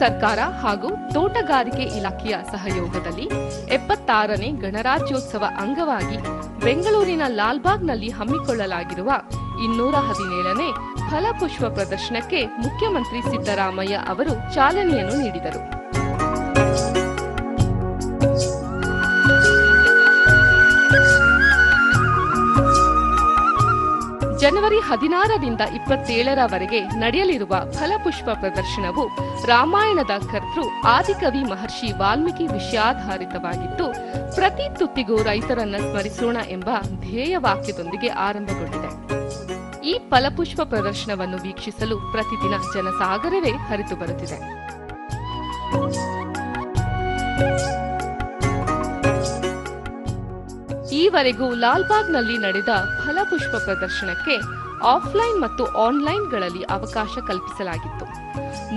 ಸರ್ಕಾರ ಹಾಗೂ ತೋಟಗಾರಿಕೆ ಇಲಾಖೆಯ ಸಹಯೋಗದಲ್ಲಿ ಎಪ್ಪತ್ತಾರನೇ ಗಣರಾಜ್ಯೋತ್ಸವ ಅಂಗವಾಗಿ ಬೆಂಗಳೂರಿನ ಲಾಲ್ಬಾಗ್ನಲ್ಲಿ ಹಮ್ಮಿಕೊಳ್ಳಲಾಗಿರುವ ಇನ್ನೂರ ಹದಿನೇಳನೇ ಫಲಪುಷ್ಪ ಪ್ರದರ್ಶನಕ್ಕೆ ಮುಖ್ಯಮಂತ್ರಿ ಸಿದ್ದರಾಮಯ್ಯ ಅವರು ಚಾಲನೆಯನ್ನು ನೀಡಿದರು. ಜನವರಿ ಹದಿನಾರರಿಂದ ಇಪ್ಪತ್ತೇಳರವರೆಗೆ ನಡೆಯಲಿರುವ ಫಲಪುಷ್ಪ ಪ್ರದರ್ಶನವು ರಾಮಾಯಣದ ಕರ್ತೃ ಆದಿಕವಿ ಮಹರ್ಷಿ ವಾಲ್ಮೀಕಿ ವಿಷಯಾಧಾರಿತವಾಗಿದ್ದು, ಪ್ರತಿ ತುತ್ತಿಗೂ ರೈತರನ್ನ ಸ್ಮರಿಸೋಣ ಎಂಬ ಧ್ಯೇಯ ವಾಕ್ಯದೊಂದಿಗೆ ಆರಂಭಗೊಂಡಿದೆ. ಈ ಫಲಪುಷ್ಪ ಪ್ರದರ್ಶನವನ್ನು ವೀಕ್ಷಿಸಲು ಪ್ರತಿದಿನ ಜನಸಾಗರವೇ ಹರಿದು ಬರುತ್ತಿದೆ. ಈವರೆಗೂ ಲಾಲ್ಬಾಗ್ನಲ್ಲಿ ನಡೆದ ಫಲಪುಷ್ಪ ಪ್ರದರ್ಶನಕ್ಕೆ ಆಫ್ಲೈನ್ ಮತ್ತು ಆನ್ಲೈನ್ಗಳಲ್ಲಿ ಅವಕಾಶ ಕಲ್ಪಿಸಲಾಗಿತ್ತು.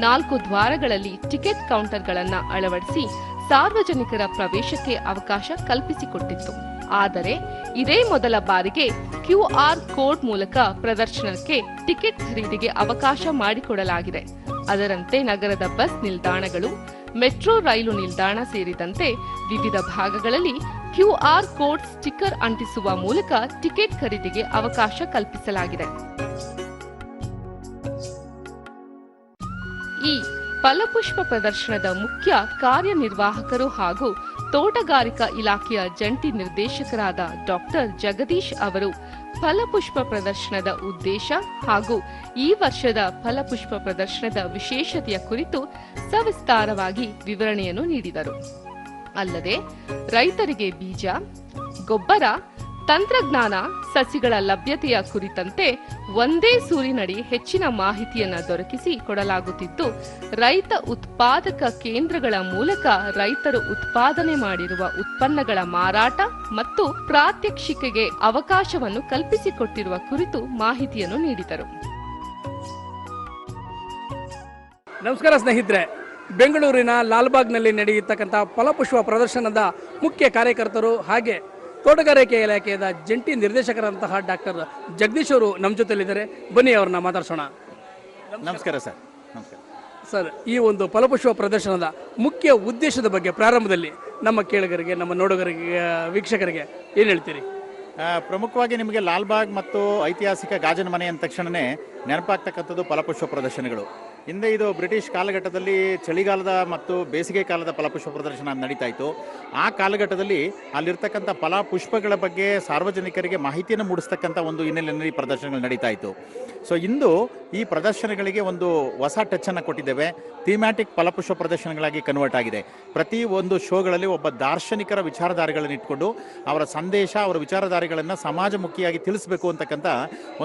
ನಾಲ್ಕು ದ್ವಾರಗಳಲ್ಲಿ ಟಿಕೆಟ್ ಕೌಂಟರ್ಗಳನ್ನು ಅಳವಡಿಸಿ ಸಾರ್ವಜನಿಕರ ಪ್ರವೇಶಕ್ಕೆ ಅವಕಾಶ ಕಲ್ಪಿಸಿಕೊಟ್ಟಿತ್ತು. ಆದರೆ ಇದೇ ಮೊದಲ ಬಾರಿಗೆ ಕ್ಯೂಆರ್ ಕೋಡ್ ಮೂಲಕ ಪ್ರದರ್ಶನಕ್ಕೆ ಟಿಕೆಟ್ ಖರೀದಿಗೆ ಅವಕಾಶ ಮಾಡಿಕೊಡಲಾಗಿದೆ. ಅದರಂತೆ ನಗರದ ಬಸ್ ನಿಲ್ದಾಣಗಳು, ಮೆಟ್ರೋ ರೈಲು ನಿಲ್ದಾಣ ಸೇರಿದಂತೆ ವಿವಿಧ ಭಾಗಗಳಲ್ಲಿ ಕ್ಯೂಆರ್ ಕೋಡ್ ಸ್ಟಿಕ್ಕರ್ ಅಂಟಿಸುವ ಮೂಲಕ ಟಿಕೆಟ್ ಖರೀದಿಗೆ ಅವಕಾಶ ಕಲ್ಪಿಸಲಾಗಿದೆ. ಈ ಫಲಪುಷ್ಪ ಪ್ರದರ್ಶನದ ಮುಖ್ಯ ಕಾರ್ಯನಿರ್ವಾಹಕರು ಹಾಗೂ ತೋಟಗಾರಿಕಾ ಇಲಾಖೆಯ ಜಂಟಿ ನಿರ್ದೇಶಕರಾದ ಡಾಕ್ಟರ್ ಜಗದೀಶ್ ಅವರು ಫಲಪುಷ್ಪ ಪ್ರದರ್ಶನದ ಉದ್ದೇಶ ಹಾಗೂ ಈ ವರ್ಷದ ಫಲಪುಷ್ಪ ಪ್ರದರ್ಶನದ ವಿಶೇಷತೆಯ ಕುರಿತು ಸವಿಸ್ತಾರವಾಗಿ ವಿವರಣೆಯನ್ನು ನೀಡಿದರು. ಅಲ್ಲದೆ ರೈತರಿಗೆ ಬೀಜ, ಗೊಬ್ಬರ, ತಂತ್ರಜ್ಞಾನ, ಸಸಿಗಳ ಲಭ್ಯತೆಯ ಕುರಿತಂತೆ ಒಂದೇ ಸೂರಿನಡಿ ಹೆಚ್ಚಿನ ಮಾಹಿತಿಯನ್ನು ದೊರಕಿಸಿ ಕೊಡಲಾಗುತ್ತಿದ್ದು, ರೈತ ಉತ್ಪಾದಕ ಕೇಂದ್ರಗಳ ಮೂಲಕ ರೈತರು ಉತ್ಪಾದನೆ ಮಾಡಿರುವ ಉತ್ಪನ್ನಗಳ ಮಾರಾಟ ಮತ್ತು ಪ್ರಾತ್ಯಕ್ಷಿಕೆಗೆ ಅವಕಾಶವನ್ನು ಕಲ್ಪಿಸಿಕೊಟ್ಟಿರುವ ಕುರಿತು ಮಾಹಿತಿಯನ್ನು ನೀಡಿದರು. ನಮಸ್ಕಾರ ಸ್ನೇಹಿತರೆ. ಬೆಂಗಳೂರಿನ ಲಾಲ್ಬಾಗ್ನಲ್ಲಿ ನಡೆಯತಕ್ಕಂಥ ಫಲಪುಷ್ಪ ಪ್ರದರ್ಶನದ ಮುಖ್ಯ ಕಾರ್ಯಕರ್ತರು ಹಾಗೆ ತೋಟಗಾರಿಕೆ ಇಲಾಖೆಯ ಜಂಟಿ ನಿರ್ದೇಶಕರಂತಹ ಡಾಕ್ಟರ್ ಜಗದೀಶ್ ಅವರು ನಮ್ಮ ಜೊತೆಲಿದ್ದಾರೆ ಬನ್ನಿ ಅವ್ರನ್ನ ಮಾತಾಡ್ಸೋಣ. ನಮಸ್ಕಾರ ಸರ್. ನಮಸ್ಕಾರ. ಸರ್ ಈ ಒಂದು ಫಲಪುಷ್ಪ ಪ್ರದರ್ಶನದ ಮುಖ್ಯ ಉದ್ದೇಶದ ಬಗ್ಗೆ ಪ್ರಾರಂಭದಲ್ಲಿ ನಮ್ಮ ಕೇಳುಗರಿಗೆ ನಮ್ಮ ನೋಡುಗರಿಗೆ ವೀಕ್ಷಕರಿಗೆ ಏನು ಹೇಳ್ತೀರಿ? ಪ್ರಮುಖವಾಗಿ ನಿಮಗೆ ಲಾಲ್ಬಾಗ್ ಮತ್ತು ಐತಿಹಾಸಿಕ ಗಾಜನ ಮನೆ ಅಂದ ತಕ್ಷಣವೇ ನೆನಪಾಗ್ತಕ್ಕಂಥದ್ದು ಫಲಪುಷ್ಪ ಪ್ರದರ್ಶನಗಳು. ಹಿಂದೆ ಇದು ಬ್ರಿಟಿಷ್ ಕಾಲಘಟ್ಟದಲ್ಲಿ ಚಳಿಗಾಲದ ಮತ್ತು ಬೇಸಿಗೆ ಕಾಲದ ಫಲಪುಷ್ಪ ಪ್ರದರ್ಶನ ನಡೀತಾ ಇತ್ತು. ಆ ಕಾಲಘಟ್ಟದಲ್ಲಿ ಅಲ್ಲಿರ್ತಕ್ಕಂಥ ಫಲಪುಷ್ಪಗಳ ಬಗ್ಗೆ ಸಾರ್ವಜನಿಕರಿಗೆ ಮಾಹಿತಿಯನ್ನು ಮೂಡಿಸ್ತಕ್ಕಂಥ ಒಂದು ಹಿನ್ನೆಲೆಯಲ್ಲಿ ಪ್ರದರ್ಶನಗಳು ನಡೀತಾ ಇತ್ತು. ಸೊ ಇಂದು ಈ ಪ್ರದರ್ಶನಗಳಿಗೆ ಒಂದು ಹೊಸ ಟಚ್ ಅನ್ನು ಕೊಟ್ಟಿದ್ದೇವೆ. ಥೀಮ್ಯಾಟಿಕ್ ಫಲಪುಷ್ಪ ಪ್ರದರ್ಶನಗಳಾಗಿ ಕನ್ವರ್ಟ್ ಆಗಿದೆ. ಪ್ರತಿ ಒಂದು ಶೋಗಳಲ್ಲಿ ಒಬ್ಬ ದಾರ್ಶನಿಕರ ವಿಚಾರಧಾರೆಗಳನ್ನು ಇಟ್ಕೊಂಡು, ಅವರ ಸಂದೇಶ, ಅವರ ವಿಚಾರಧಾರೆಗಳನ್ನು ಸಮಾಜಮುಖಿಯಾಗಿ ತಿಳಿಸಬೇಕು ಅಂತಕ್ಕಂಥ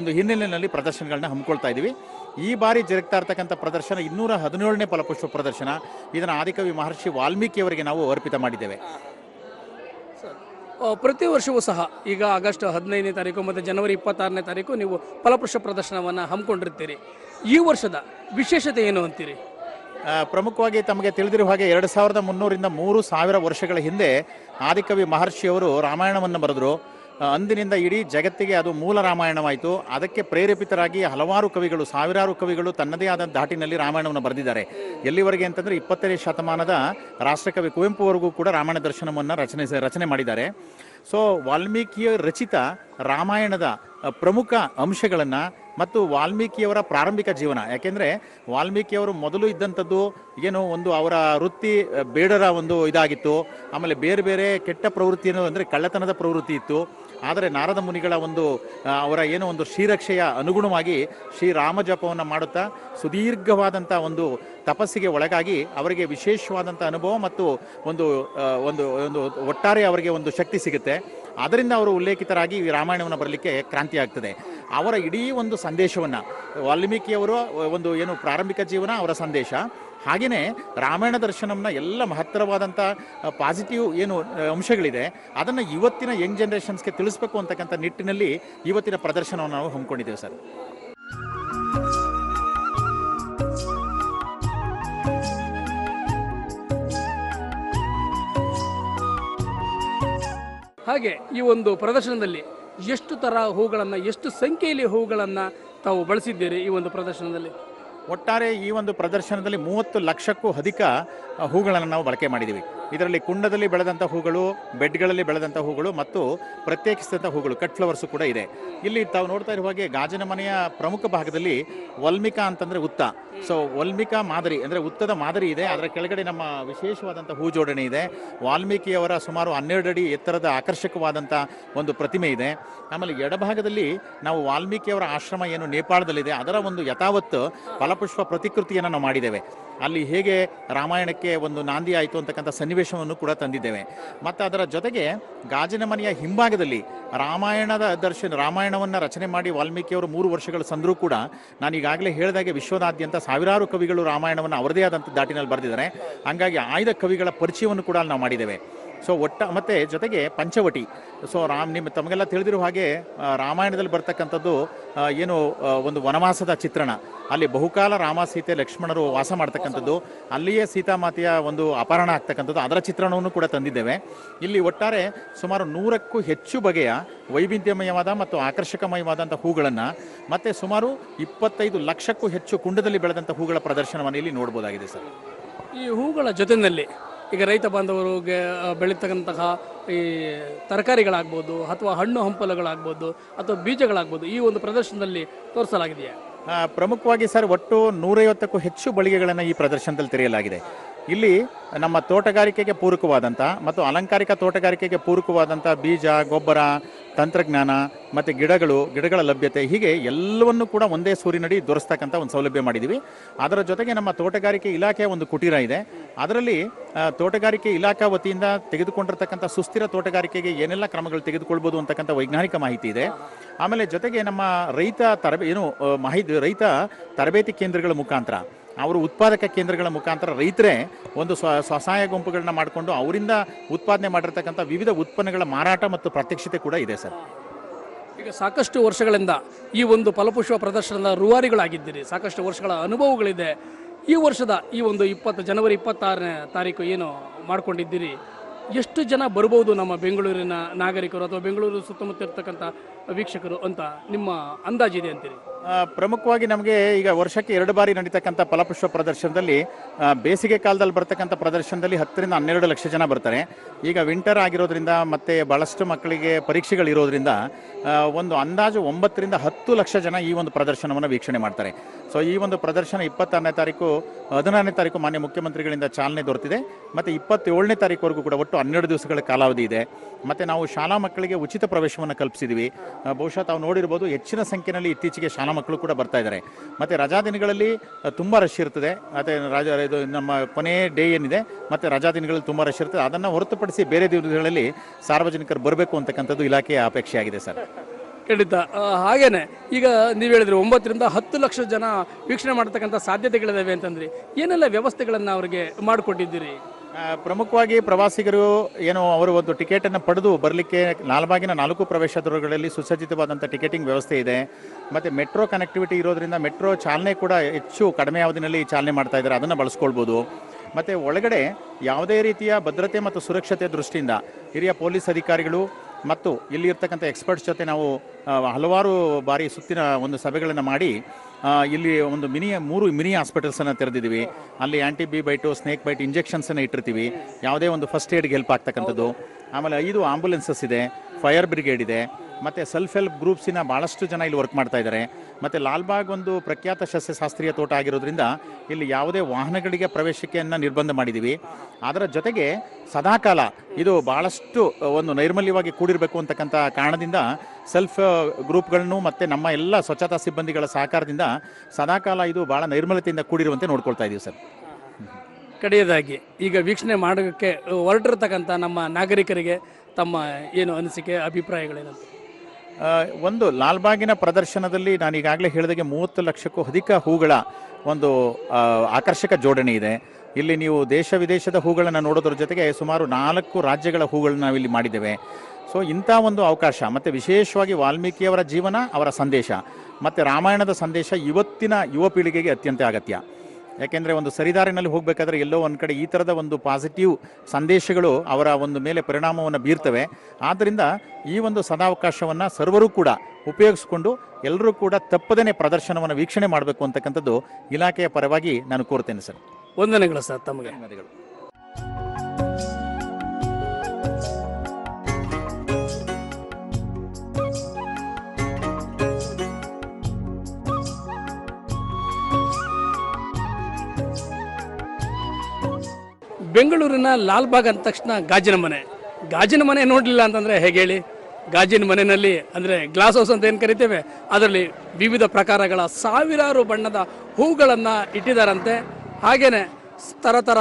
ಒಂದು ಹಿನ್ನೆಲೆಯಲ್ಲಿ ಪ್ರದರ್ಶನಗಳನ್ನ ಹಮ್ಮಿಕೊಳ್ತಾ ಇದ್ದೀವಿ ಈ ಬಾರಿ ಜರುಗ್ತಾ ಇರ್ತಕ್ಕಂಥ ಪ್ರದರ್ಶನ ಇನ್ನೂರ ಹದಿನೇಳನೇ ಫಲಪುಷ್ಪ ಪ್ರದರ್ಶನ. ಇದನ್ನು ಆದಿಕವಿ ಮಹರ್ಷಿ ವಾಲ್ಮೀಕಿಯವರಿಗೆ ನಾವು ಅರ್ಪಿತ ಮಾಡಿದ್ದೇವೆ. ಪ್ರತಿ ವರ್ಷವೂ ಸಹ ಈಗ ಆಗಸ್ಟ್ ಹದಿನೈದನೇ ತಾರೀಕು ಮತ್ತು ಜನವರಿ ಇಪ್ಪತ್ತಾರನೇ ತಾರೀಕು ನೀವು ಫಲಪುಷ್ಪ ಪ್ರದರ್ಶನವನ್ನು ಹಮ್ಮಿಕೊಂಡಿರ್ತೀರಿ. ಈ ವರ್ಷದ ವಿಶೇಷತೆ ಏನು ಅಂತೀರಿ? ಪ್ರಮುಖವಾಗಿ ತಮಗೆ ತಿಳಿದಿರುವ ಹಾಗೆ ಎರಡು ಸಾವಿರದ ಮುನ್ನೂರಿಂದ ಮೂರು ಸಾವಿರ ವರ್ಷಗಳ ಹಿಂದೆ ಆದಿಕವಿ ಮಹರ್ಷಿಯವರು ರಾಮಾಯಣವನ್ನು ಬರೆದರು. ಅಂದಿನಿಂದ ಇಡೀ ಜಗತ್ತಿಗೆ ಅದು ಮೂಲ ರಾಮಾಯಣವಾಯಿತು. ಅದಕ್ಕೆ ಪ್ರೇರೇಪಿತರಾಗಿ ಹಲವಾರು ಕವಿಗಳು, ಸಾವಿರಾರು ಕವಿಗಳು ತನ್ನದೇ ಆದ ಧಾಟಿನಲ್ಲಿ ರಾಮಾಯಣವನ್ನು ಬರೆದಿದ್ದಾರೆ. ಎಲ್ಲಿವರೆಗೆ ಅಂತಂದರೆ ಇಪ್ಪತ್ತನೇ ಶತಮಾನದ ರಾಷ್ಟ್ರಕವಿ ಕುವೆಂಪುವರೆಗೂ ಕೂಡ ರಾಮಾಯಣ ದರ್ಶನವನ್ನು ರಚನೆ ರಚನೆ ಮಾಡಿದ್ದಾರೆ. ಸೊ ವಾಲ್ಮೀಕಿಯ ರಚಿತ ರಾಮಾಯಣದ ಪ್ರಮುಖ ಅಂಶಗಳನ್ನು ಮತ್ತು ವಾಲ್ಮೀಕಿಯವರ ಪ್ರಾರಂಭಿಕ ಜೀವನ. ಯಾಕೆಂದರೆ ವಾಲ್ಮೀಕಿಯವರು ಮೊದಲು ಇದ್ದಂಥದ್ದು ಏನು ಒಂದು ಅವರ ವೃತ್ತಿ ಬೇಡರ ಒಂದು ಇದಾಗಿತ್ತು. ಆಮೇಲೆ ಬೇರೆ ಬೇರೆ ಕೆಟ್ಟ ಪ್ರವೃತ್ತಿಯನ್ನು ಅಂದರೆ ಕಳ್ಳತನದ ಪ್ರವೃತ್ತಿ ಇತ್ತು. ಆದರೆ ನಾರದ ಮುನಿಗಳ ಒಂದು ಅವರ ಏನೋ ಒಂದು ಶ್ರೀರಕ್ಷೆಯ ಅನುಗುಣವಾಗಿ ಶ್ರೀರಾಮ ಜಪವನ್ನು ಮಾಡುತ್ತಾ ಸುದೀರ್ಘವಾದಂಥ ಒಂದು ತಪಸ್ಸಿಗೆ ಒಳಗಾಗಿ ಅವರಿಗೆ ವಿಶೇಷವಾದಂಥ ಅನುಭವ ಮತ್ತು ಒಂದು ಒಂದು ಒಂದು ಒಟ್ಟಾರೆ ಅವರಿಗೆ ಒಂದು ಶಕ್ತಿ ಸಿಗುತ್ತೆ. ಅದರಿಂದ ಅವರು ಉಲ್ಲೇಖಿತರಾಗಿ ಈ ರಾಮಾಯಣವನ್ನು ಬರಲಿಕ್ಕೆ ಕ್ರಾಂತಿ ಆಗ್ತದೆ. ಅವರ ಇಡೀ ಒಂದು ಸಂದೇಶವನ್ನು ವಾಲ್ಮೀಕಿಯವರು ಒಂದು ಏನು ಪ್ರಾರಂಭಿಕ ಜೀವನ ಅವರ ಸಂದೇಶ. ಹಾಗೆಯೇ ರಾಮಾಯಣ ದರ್ಶನಂನ ಎಲ್ಲ ಮಹತ್ತರವಾದಂಥ ಪಾಸಿಟಿವ್ ಏನು ಅಂಶಗಳಿದೆ. ಅದನ್ನು ಇವತ್ತಿನ ಯಂಗ್ ಜನ್ರೇಷನ್ಸ್ಗೆ ತಿಳಿಸ್ಬೇಕು ಅಂತಕ್ಕಂಥ ನಿಟ್ಟಿನಲ್ಲಿ ಇವತ್ತಿನ ಪ್ರದರ್ಶನವನ್ನು ನಾವು ಹಮ್ಮಿಕೊಂಡಿದ್ದೇವೆ ಸರ್. ಹಾಗೆ ಈ ಒಂದು ಪ್ರದರ್ಶನದಲ್ಲಿ ಎಷ್ಟು ಥರ ಹೂಗಳನ್ನು, ಎಷ್ಟು ಸಂಖ್ಯೆಯಲ್ಲಿ ಹೂಗಳನ್ನು ತಾವು ಬಳಸಿದ್ದೀರಿ ಈ ಒಂದು ಪ್ರದರ್ಶನದಲ್ಲಿ? ಒಟ್ಟಾರೆ ಈ ಒಂದು ಪ್ರದರ್ಶನದಲ್ಲಿ ಮೂವತ್ತು ಲಕ್ಷಕ್ಕೂ ಅಧಿಕ ಹೂಗಳನ್ನು ನಾವು ಬಳಕೆ ಮಾಡಿದ್ದೀವಿ ಇದರಲ್ಲಿ ಕುಂಡದಲ್ಲಿ ಬೆಳೆದಂಥ ಹೂಗಳು, ಬೆಡ್ಗಳಲ್ಲಿ ಬೆಳೆದಂಥ ಹೂಗಳು ಮತ್ತು ಪ್ರತ್ಯೇಕಿಸಿದಂಥ ಹೂಗಳು ಕಟ್ ಫ್ಲವರ್ಸು ಕೂಡ ಇದೆ. ಇಲ್ಲಿ ತಾವು ನೋಡ್ತಾ ಇರುವ ಹಾಗೆ ಗಾಜಿನ ಮನೆಯ ಪ್ರಮುಖ ಭಾಗದಲ್ಲಿ ವಲ್ಮಿಕಾ ಅಂತಂದ್ರೆ ಉತ್ತ. ಸೊ ವಲ್ಮಿಕಾ ಮಾದರಿ, ಅಂದ್ರೆ ಉತ್ತದ ಮಾದರಿ ಇದೆ ಅದರ ಕೆಳಗಡೆ ನಮ್ಮ ವಿಶೇಷವಾದಂಥ ಹೂ ಜೋಡಣೆ ಇದೆ. ವಾಲ್ಮೀಕಿಯವರ ಸುಮಾರು ಹನ್ನೆರಡು ಅಡಿ ಎತ್ತರದ ಆಕರ್ಷಕವಾದಂಥ ಒಂದು ಪ್ರತಿಮೆ ಇದೆ. ಆಮೇಲೆ ಎಡಭಾಗದಲ್ಲಿ ನಾವು ವಾಲ್ಮೀಕಿಯವರ ಆಶ್ರಮ ಏನು, ನೇಪಾಳದಲ್ಲಿದೆ, ಅದರ ಒಂದು ಯಥಾವತ್ತು ಫಲಪುಷ್ಪ ಪ್ರತಿಕೃತಿಯನ್ನು ನಾವು ಮಾಡಿದ್ದೇವೆ. ಅಲ್ಲಿ ಹೇಗೆ ರಾಮಾಯಣಕ್ಕೆ ಒಂದು ನಾಂದಿ ಆಯಿತು ಅಂತಕ್ಕಂಥ ಸನ್ನಿವೇಶವನ್ನು ಕೂಡ ತಂದಿದ್ದೇವೆ. ಮತ್ತು ಅದರ ಜೊತೆಗೆ ಗಾಜಿನ ಮನೆಯ ಹಿಂಭಾಗದಲ್ಲಿ ರಾಮಾಯಣದ ದರ್ಶನ, ರಾಮಾಯಣವನ್ನು ರಚನೆ ಮಾಡಿ ವಾಲ್ಮೀಕಿಯವರು ಮೂರು ವರ್ಷಗಳು ಸಂದರೂ ಕೂಡ ನಾನು ಈಗಾಗಲೇ ಹೇಳಿದಾಗೆ ವಿಶ್ವದಾದ್ಯಂತ ಸಾವಿರಾರು ಕವಿಗಳು ರಾಮಾಯಣವನ್ನು ಅವರದೇ ಆದಂಥ ದಾಟಿನಲ್ಲಿ ಬರೆದಿದ್ದಾರೆ. ಹಾಗಾಗಿ ಆಯ್ದ ಕವಿಗಳ ಪರಿಚಯವನ್ನು ಕೂಡ ನಾವು ಮಾಡಿದ್ದೇವೆ. ಸೊ ಒಟ್ಟ ಮತ್ತೆ ಜೊತೆಗೆ ಪಂಚವಟಿ. ಸೊ ರಾಮ್, ನಿಮ್ಮ ತಮಗೆಲ್ಲ ತಿಳಿದಿರುವ ಹಾಗೆ ರಾಮಾಯಣದಲ್ಲಿ ಬರ್ತಕ್ಕಂಥದ್ದು ಏನು ಒಂದು ವನವಾಸದ ಚಿತ್ರಣ. ಅಲ್ಲಿ ಬಹುಕಾಲ ರಾಮ, ಸೀತೆ, ಲಕ್ಷ್ಮಣರು ವಾಸ ಮಾಡ್ತಕ್ಕಂಥದ್ದು. ಅಲ್ಲಿಯೇ ಸೀತಾಮಾತೆಯ ಒಂದು ಅಪಹರಣ ಆಗ್ತಕ್ಕಂಥದ್ದು. ಅದರ ಚಿತ್ರಣವನ್ನು ಕೂಡ ತಂದಿದ್ದೇವೆ. ಇಲ್ಲಿ ಒಟ್ಟಾರೆ ಸುಮಾರು ನೂರಕ್ಕೂ ಹೆಚ್ಚು ಬಗೆಯ ವೈವಿಧ್ಯಮಯವಾದ ಮತ್ತು ಆಕರ್ಷಕಮಯವಾದಂಥ ಹೂಗಳನ್ನು, ಮತ್ತು ಸುಮಾರು ಇಪ್ಪತ್ತೈದು ಲಕ್ಷಕ್ಕೂ ಹೆಚ್ಚು ಕುಂಡದಲ್ಲಿ ಬೆಳೆದಂಥ ಹೂಗಳ ಪ್ರದರ್ಶನವನ್ನು ಇಲ್ಲಿ ನೋಡ್ಬೋದಾಗಿದೆ ಸರ್. ಈ ಹೂಗಳ ಜೊತೆಯಲ್ಲಿ ಈಗ ರೈತ ಬಾಂಧವರು ಬೆಳೀತಕ್ಕಂತಹ ಈ ತರಕಾರಿಗಳಾಗ್ಬೋದು ಅಥವಾ ಹಣ್ಣು ಹಂಪಲುಗಳಾಗ್ಬೋದು ಅಥವಾ ಬೀಜಗಳಾಗ್ಬೋದು ಈ ಒಂದು ಪ್ರದರ್ಶನದಲ್ಲಿ ತೋರಿಸಲಾಗಿದೆಯಾ? ಪ್ರಮುಖವಾಗಿ ಸರ್, ಒಟ್ಟು ನೂರೈವತ್ತಕ್ಕೂ ಹೆಚ್ಚು ಬಳಿಗೆಗಳನ್ನು ಈ ಪ್ರದರ್ಶನದಲ್ಲಿ ತೆರೆಯಲಾಗಿದೆ. ಇಲ್ಲಿ ನಮ್ಮ ತೋಟಗಾರಿಕೆಗೆ ಪೂರಕವಾದಂಥ ಮತ್ತು ಅಲಂಕಾರಿಕ ತೋಟಗಾರಿಕೆಗೆ ಪೂರಕವಾದಂಥ ಬೀಜ, ಗೊಬ್ಬರ, ತಂತ್ರಜ್ಞಾನ ಮತ್ತು ಗಿಡಗಳು, ಗಿಡಗಳ ಲಭ್ಯತೆ ಹೀಗೆ ಎಲ್ಲವನ್ನು ಕೂಡ ಒಂದೇ ಸೂರಿನಡಿ ದೊರೆಸ್ತಕ್ಕಂಥ ಒಂದು ಸೌಲಭ್ಯ ಮಾಡಿದ್ದೀವಿ ಅದರ ಜೊತೆಗೆ ನಮ್ಮ ತೋಟಗಾರಿಕೆ ಇಲಾಖೆಯ ಒಂದು ಕುಟೀರ ಇದೆ. ಅದರಲ್ಲಿ ತೋಟಗಾರಿಕೆ ಇಲಾಖಾ ವತಿಯಿಂದ ತೆಗೆದುಕೊಂಡಿರ್ತಕ್ಕಂಥ ಸುಸ್ಥಿರ ತೋಟಗಾರಿಕೆಗೆ ಏನೆಲ್ಲ ಕ್ರಮಗಳು ತೆಗೆದುಕೊಳ್ಬೋದು ಅಂತಕ್ಕಂಥ ವೈಜ್ಞಾನಿಕ ಮಾಹಿತಿ ಇದೆ. ಆಮೇಲೆ ಜೊತೆಗೆ ನಮ್ಮ ರೈತ ತರಬೇ, ಏನು ಮಾಹಿತಿ, ರೈತ ತರಬೇತಿ ಕೇಂದ್ರಗಳ ಮುಖಾಂತರ ಅವರು ಉತ್ಪಾದಕ ಕೇಂದ್ರಗಳ ಮುಖಾಂತರ ರೈತರೇ ಒಂದು ಸ್ವ ಸ್ವಸಹಾಯ ಗುಂಪುಗಳನ್ನ ಮಾಡಿಕೊಂಡು ಅವರಿಂದ ಉತ್ಪಾದನೆ ಮಾಡಿರ್ತಕ್ಕಂಥ ವಿವಿಧ ಉತ್ಪನ್ನಗಳ ಮಾರಾಟ ಮತ್ತು ಪ್ರತ್ಯಕ್ಷತೆ ಕೂಡ ಇದೆ, ಸರ್. ಈಗ ಸಾಕಷ್ಟು ವರ್ಷಗಳಿಂದ ಈ ಒಂದು ಫಲಪುಷ್ಪ ಪ್ರದರ್ಶನದ ರೂವಾರಿಗಳಾಗಿದ್ದೀರಿ. ಸಾಕಷ್ಟು ವರ್ಷಗಳ ಅನುಭವಗಳಿದೆ. ಈ ವರ್ಷದ ಈ ಒಂದು ಇಪ್ಪತ್ತು, ಜನವರಿ ಇಪ್ಪತ್ತಾರನೇ ತಾರೀಕು ಏನು ಮಾಡ್ಕೊಂಡಿದ್ದೀರಿ? ಎಷ್ಟು ಜನ ಬರ್ಬೋದು ನಮ್ಮ ಬೆಂಗಳೂರಿನ ನಾಗರಿಕರು ಅಥವಾ ಬೆಂಗಳೂರು ಸುತ್ತಮುತ್ತ ಇರ್ತಕ್ಕಂಥ ವೀಕ್ಷಕರು ಅಂತ ನಿಮ್ಮ ಅಂದಾಜಿದೆ ಅಂತೀರಿ? ಪ್ರಮುಖವಾಗಿ ನಮಗೆ ಈಗ ವರ್ಷಕ್ಕೆ ಎರಡು ಬಾರಿ ನಡೀತಕ್ಕಂಥ ಫಲಪುಷ್ಪ ಪ್ರದರ್ಶನದಲ್ಲಿ ಬೇಸಿಗೆ ಕಾಲದಲ್ಲಿ ಬರ್ತಕ್ಕಂಥ ಪ್ರದರ್ಶನದಲ್ಲಿ ಹತ್ತರಿಂದ ಹನ್ನೆರಡು ಲಕ್ಷ ಜನ ಬರ್ತಾರೆ. ಈಗ ವಿಂಟರ್ ಆಗಿರೋದ್ರಿಂದ ಮತ್ತು ಭಾಳಷ್ಟು ಮಕ್ಕಳಿಗೆ ಪರೀಕ್ಷೆಗಳಿರೋದ್ರಿಂದ ಒಂದು ಅಂದಾಜು ಒಂಬತ್ತರಿಂದ ಹತ್ತು ಲಕ್ಷ ಜನ ಈ ಒಂದು ಪ್ರದರ್ಶನವನ್ನು ವೀಕ್ಷಣೆ ಮಾಡ್ತಾರೆ. ಸೊ ಈ ಒಂದು ಪ್ರದರ್ಶನ ಇಪ್ಪತ್ತಾರನೇ ತಾರೀಕು ಹದಿನಾರನೇ ತಾರೀಕು ಮಾನ್ಯ ಮುಖ್ಯಮಂತ್ರಿಗಳಿಂದ ಚಾಲನೆ ದೊರೆತಿದೆ. ಮತ್ತು ಇಪ್ಪತ್ತೇಳನೇ ತಾರೀಕುವರೆಗೂ ಕೂಡ ಒಟ್ಟು ಹನ್ನೆರಡು ದಿವಸಗಳ ಕಾಲಾವಧಿ ಇದೆ. ಮತ್ತು ನಾವು ಶಾಲಾ ಮಕ್ಕಳಿಗೆ ಉಚಿತ ಪ್ರವೇಶವನ್ನು ಕಲ್ಪಿಸಿದ್ದೀವಿ ಆ, ಬಹುಶಃ ತಾವು ನೋಡಿರ್ಬೋದು ಹೆಚ್ಚಿನ ಸಂಖ್ಯೆಯಲ್ಲಿ ಇತ್ತೀಚೆಗೆ ಶಾಲಾ ಮಕ್ಕಳು ಕೂಡ ಬರ್ತಾ ಇದ್ದಾರೆ. ಮತ್ತು ರಜಾ ದಿನಗಳಲ್ಲಿ ತುಂಬ ರಶ್ ಇರ್ತದೆ. ಮತ್ತು ರಾಜ, ಇದು ನಮ್ಮ ಕೊನೆ ಡೇ ಏನಿದೆ, ಮತ್ತು ರಜಾ ದಿನಗಳಲ್ಲಿ ತುಂಬ ರಶ್ ಇರ್ತದೆ. ಅದನ್ನು ಹೊರತುಪಡಿಸಿ ಬೇರೆ ದಿನಗಳಲ್ಲಿ ಸಾರ್ವಜನಿಕರು ಬರಬೇಕು ಅಂತಕ್ಕಂಥದ್ದು ಇಲಾಖೆಯ ಅಪೇಕ್ಷೆ ಆಗಿದೆ ಸರ್. ಖಂಡಿತ. ಹಾಗೇನೆ, ಈಗ ನೀವು ಹೇಳಿದ್ರೆ ಒಂಬತ್ತರಿಂದ ಹತ್ತು ಲಕ್ಷ ಜನ ವೀಕ್ಷಣೆ ಮಾಡತಕ್ಕಂಥ ಸಾಧ್ಯತೆಗಳಿದ್ದಾವೆ ಅಂತಂದ್ರಿ. ಏನೆಲ್ಲ ವ್ಯವಸ್ಥೆಗಳನ್ನು ಅವರಿಗೆ ಮಾಡಿಕೊಟ್ಟಿದ್ದೀರಿ? ಪ್ರಮುಖವಾಗಿ ಪ್ರವಾಸಿಗರು ಏನು ಅವರು ಒಂದು ಟಿಕೆಟನ್ನು ಪಡೆದು ಬರಲಿಕ್ಕೆ ನಾಲ್ಬಾಗಿನ ನಾಲ್ಕು ಪ್ರವೇಶ ದ್ವಾರಗಳಲ್ಲಿ ಸುಸಜ್ಜಿತವಾದಂಥ ಟಿಕೆಟಿಂಗ್ ವ್ಯವಸ್ಥೆ ಇದೆ. ಮತ್ತು ಮೆಟ್ರೋ ಕನೆಕ್ಟಿವಿಟಿ ಇರೋದ್ರಿಂದ ಮೆಟ್ರೋ ಚಾಲನೆ ಕೂಡ ಹೆಚ್ಚು ಕಡಿಮೆ ಅವಧಿನಲ್ಲಿ ಚಾಲನೆ ಮಾಡ್ತಾ ಇದ್ದಾರೆ. ಅದನ್ನು ಬಳಸ್ಕೊಳ್ಬೋದು. ಮತ್ತು ಒಳಗಡೆ ಯಾವುದೇ ರೀತಿಯ ಭದ್ರತೆ ಮತ್ತು ಸುರಕ್ಷತೆ ದೃಷ್ಟಿಯಿಂದ ಹಿರಿಯ ಪೊಲೀಸ್ ಅಧಿಕಾರಿಗಳು ಮತ್ತು ಇಲ್ಲಿ ಇರ್ತಕ್ಕಂಥ ಎಕ್ಸ್ಪರ್ಟ್ಸ್ ಜೊತೆ ನಾವು ಹಲವಾರು ಬಾರಿ ಸುತ್ತಿನ ಒಂದು ಸಭೆಗಳನ್ನು ಮಾಡಿ ಇಲ್ಲಿ ಒಂದು ಮಿನಿ, ಮೂರು ಮಿನಿ ಹಾಸ್ಪಿಟಲ್ಸನ್ನು ತೆರೆದಿದ್ದೀವಿ. ಅಲ್ಲಿ anti B bite snake bite ಇಂಜೆಕ್ಷನ್ಸನ್ನು ಇಟ್ಟಿರ್ತೀವಿ. ಯಾವುದೇ ಒಂದು ಫಸ್ಟ್ ಏಡ್ಗೆ ಹೆಲ್ಪ್ ಆಗ್ತಕ್ಕಂಥದ್ದು. ಆಮೇಲೆ ಐದು ಆಂಬುಲೆನ್ಸಸ್ ಇದೆ ಫೈರ್ ಬ್ರಿಗೇಡ್ ಇದೆ, ಮತ್ತು ಸೆಲ್ಫ್ ಹೆಲ್ಪ್ ಗ್ರೂಪ್ಸಿನ ಭಾಳಷ್ಟು ಜನ ಇಲ್ಲಿ ವರ್ಕ್ ಮಾಡ್ತಾ ಇದ್ದಾರೆ. ಮತ್ತು ಲಾಲ್ಬಾಗ್ ಒಂದು ಪ್ರಖ್ಯಾತ ಸಸ್ಯಶಾಸ್ತ್ರೀಯ ತೋಟ ಆಗಿರೋದ್ರಿಂದ ಇಲ್ಲಿ ಯಾವುದೇ ವಾಹನಗಳಿಗೆ ಪ್ರವೇಶಕ್ಕೆಯನ್ನು ನಿರ್ಬಂಧ ಮಾಡಿದ್ದೀವಿ ಅದರ ಜೊತೆಗೆ ಸದಾಕಾಲ ಇದು ಭಾಳಷ್ಟು ಒಂದು ನೈರ್ಮಲ್ಯವಾಗಿ ಕೂಡಿರಬೇಕು ಅಂತಕ್ಕಂಥ ಕಾರಣದಿಂದ ಸೆಲ್ಫ್ ಗ್ರೂಪ್ಗಳನ್ನು ಮತ್ತು ನಮ್ಮ ಎಲ್ಲ ಸ್ವಚ್ಛತಾ ಸಿಬ್ಬಂದಿಗಳ ಸಹಕಾರದಿಂದ ಸದಾಕಾಲ ಇದು ಭಾಳ ನೈರ್ಮಲ್ಯತೆಯಿಂದ ಕೂಡಿರುವಂತೆ ನೋಡ್ಕೊಳ್ತಾ ಇದ್ದೀವಿ ಸರ್. ಕಡೆಯದಾಗಿ ಈಗ ವೀಕ್ಷಣೆ ಮಾಡೋಕ್ಕೆ ಹೊರಟಿರ್ತಕ್ಕಂಥ ನಮ್ಮ ನಾಗರಿಕರಿಗೆ ತಮ್ಮ ಏನು ಅನಿಸಿಕೆ, ಅಭಿಪ್ರಾಯಗಳೇನಂತ. ಒಂದು ಲಾಲ್ಬಾಗಿನ ಪ್ರದರ್ಶನದಲ್ಲಿ ನಾನು ಈಗಾಗಲೇ ಹೇಳಿದಾಗೆ ಮೂವತ್ತು ಲಕ್ಷಕ್ಕೂ ಅಧಿಕ ಹೂಗಳ ಒಂದು ಆಕರ್ಷಕ ಜೋಡಣೆ ಇದೆ. ಇಲ್ಲಿ ನೀವು ದೇಶ ವಿದೇಶದ ಹೂಗಳನ್ನು ನೋಡೋದ್ರ ಜೊತೆಗೆ ಸುಮಾರು ನಾಲ್ಕು ರಾಜ್ಯಗಳ ಹೂಗಳನ್ನ ನಾವಿಲ್ಲಿ ಮಾಡಿದ್ದೇವೆ. ಸೊ, ಇಂಥ ಒಂದು ಅವಕಾಶ, ಮತ್ತು ವಿಶೇಷವಾಗಿ ವಾಲ್ಮೀಕಿಯವರ ಜೀವನ, ಅವರ ಸಂದೇಶ, ಮತ್ತು ರಾಮಾಯಣದ ಸಂದೇಶ ಇವತ್ತಿನ ಯುವ ಪೀಳಿಗೆಗೆ ಅತ್ಯಂತ ಅಗತ್ಯ. ಯಾಕೆಂದರೆ ಒಂದು ಸರಿದಾರಿನಲ್ಲಿ ಹೋಗಬೇಕಾದ್ರೆ ಎಲ್ಲೋ ಒಂದು ಕಡೆ ಈ ಥರದ ಒಂದು ಪಾಸಿಟಿವ್ ಸಂದೇಶಗಳು ಅವರ ಒಂದು ಮೇಲೆ ಪರಿಣಾಮವನ್ನು ಬೀರ್ತವೆ. ಆದ್ದರಿಂದ ಈ ಒಂದು ಸದಾವಕಾಶವನ್ನು ಸರ್ವರೂ ಕೂಡ ಉಪಯೋಗಿಸ್ಕೊಂಡು ಎಲ್ಲರೂ ಕೂಡ ತಪ್ಪದೇ ಪ್ರದರ್ಶನವನ್ನು ವೀಕ್ಷಣೆ ಮಾಡಬೇಕು ಅಂತಕ್ಕಂಥದ್ದು ಇಲಾಖೆಯ ಪರವಾಗಿ ನಾನು ಕೋರ್ತೇನೆ ಸರ್. ವಂದನೆಗಳು ಸರ್ ತಮಗೆ. ಬೆಂಗಳೂರಿನ ಲಾಲ್ಬಾಗ್ ಅಂದ ತಕ್ಷಣ ಗಾಜಿನ ಮನೆ. ಗಾಜಿನ ಮನೆ ನೋಡಲಿಲ್ಲ ಅಂತಂದರೆ ಹೇಗೆ ಹೇಳಿ? ಗಾಜಿನ ಮನೆಯಲ್ಲಿ ಅಂದರೆ ಗ್ಲಾಸ್ ಹೌಸ್ ಅಂತ ಏನು ಕರಿತೇವೆ? ಅದರಲ್ಲಿ ವಿವಿಧ ಪ್ರಕಾರಗಳ ಸಾವಿರಾರು ಬಣ್ಣದ ಹೂಗಳನ್ನು ಇಟ್ಟಿದ್ದಾರಂತೆ ಹಾಗೆಯೇ ಥರ ಥರ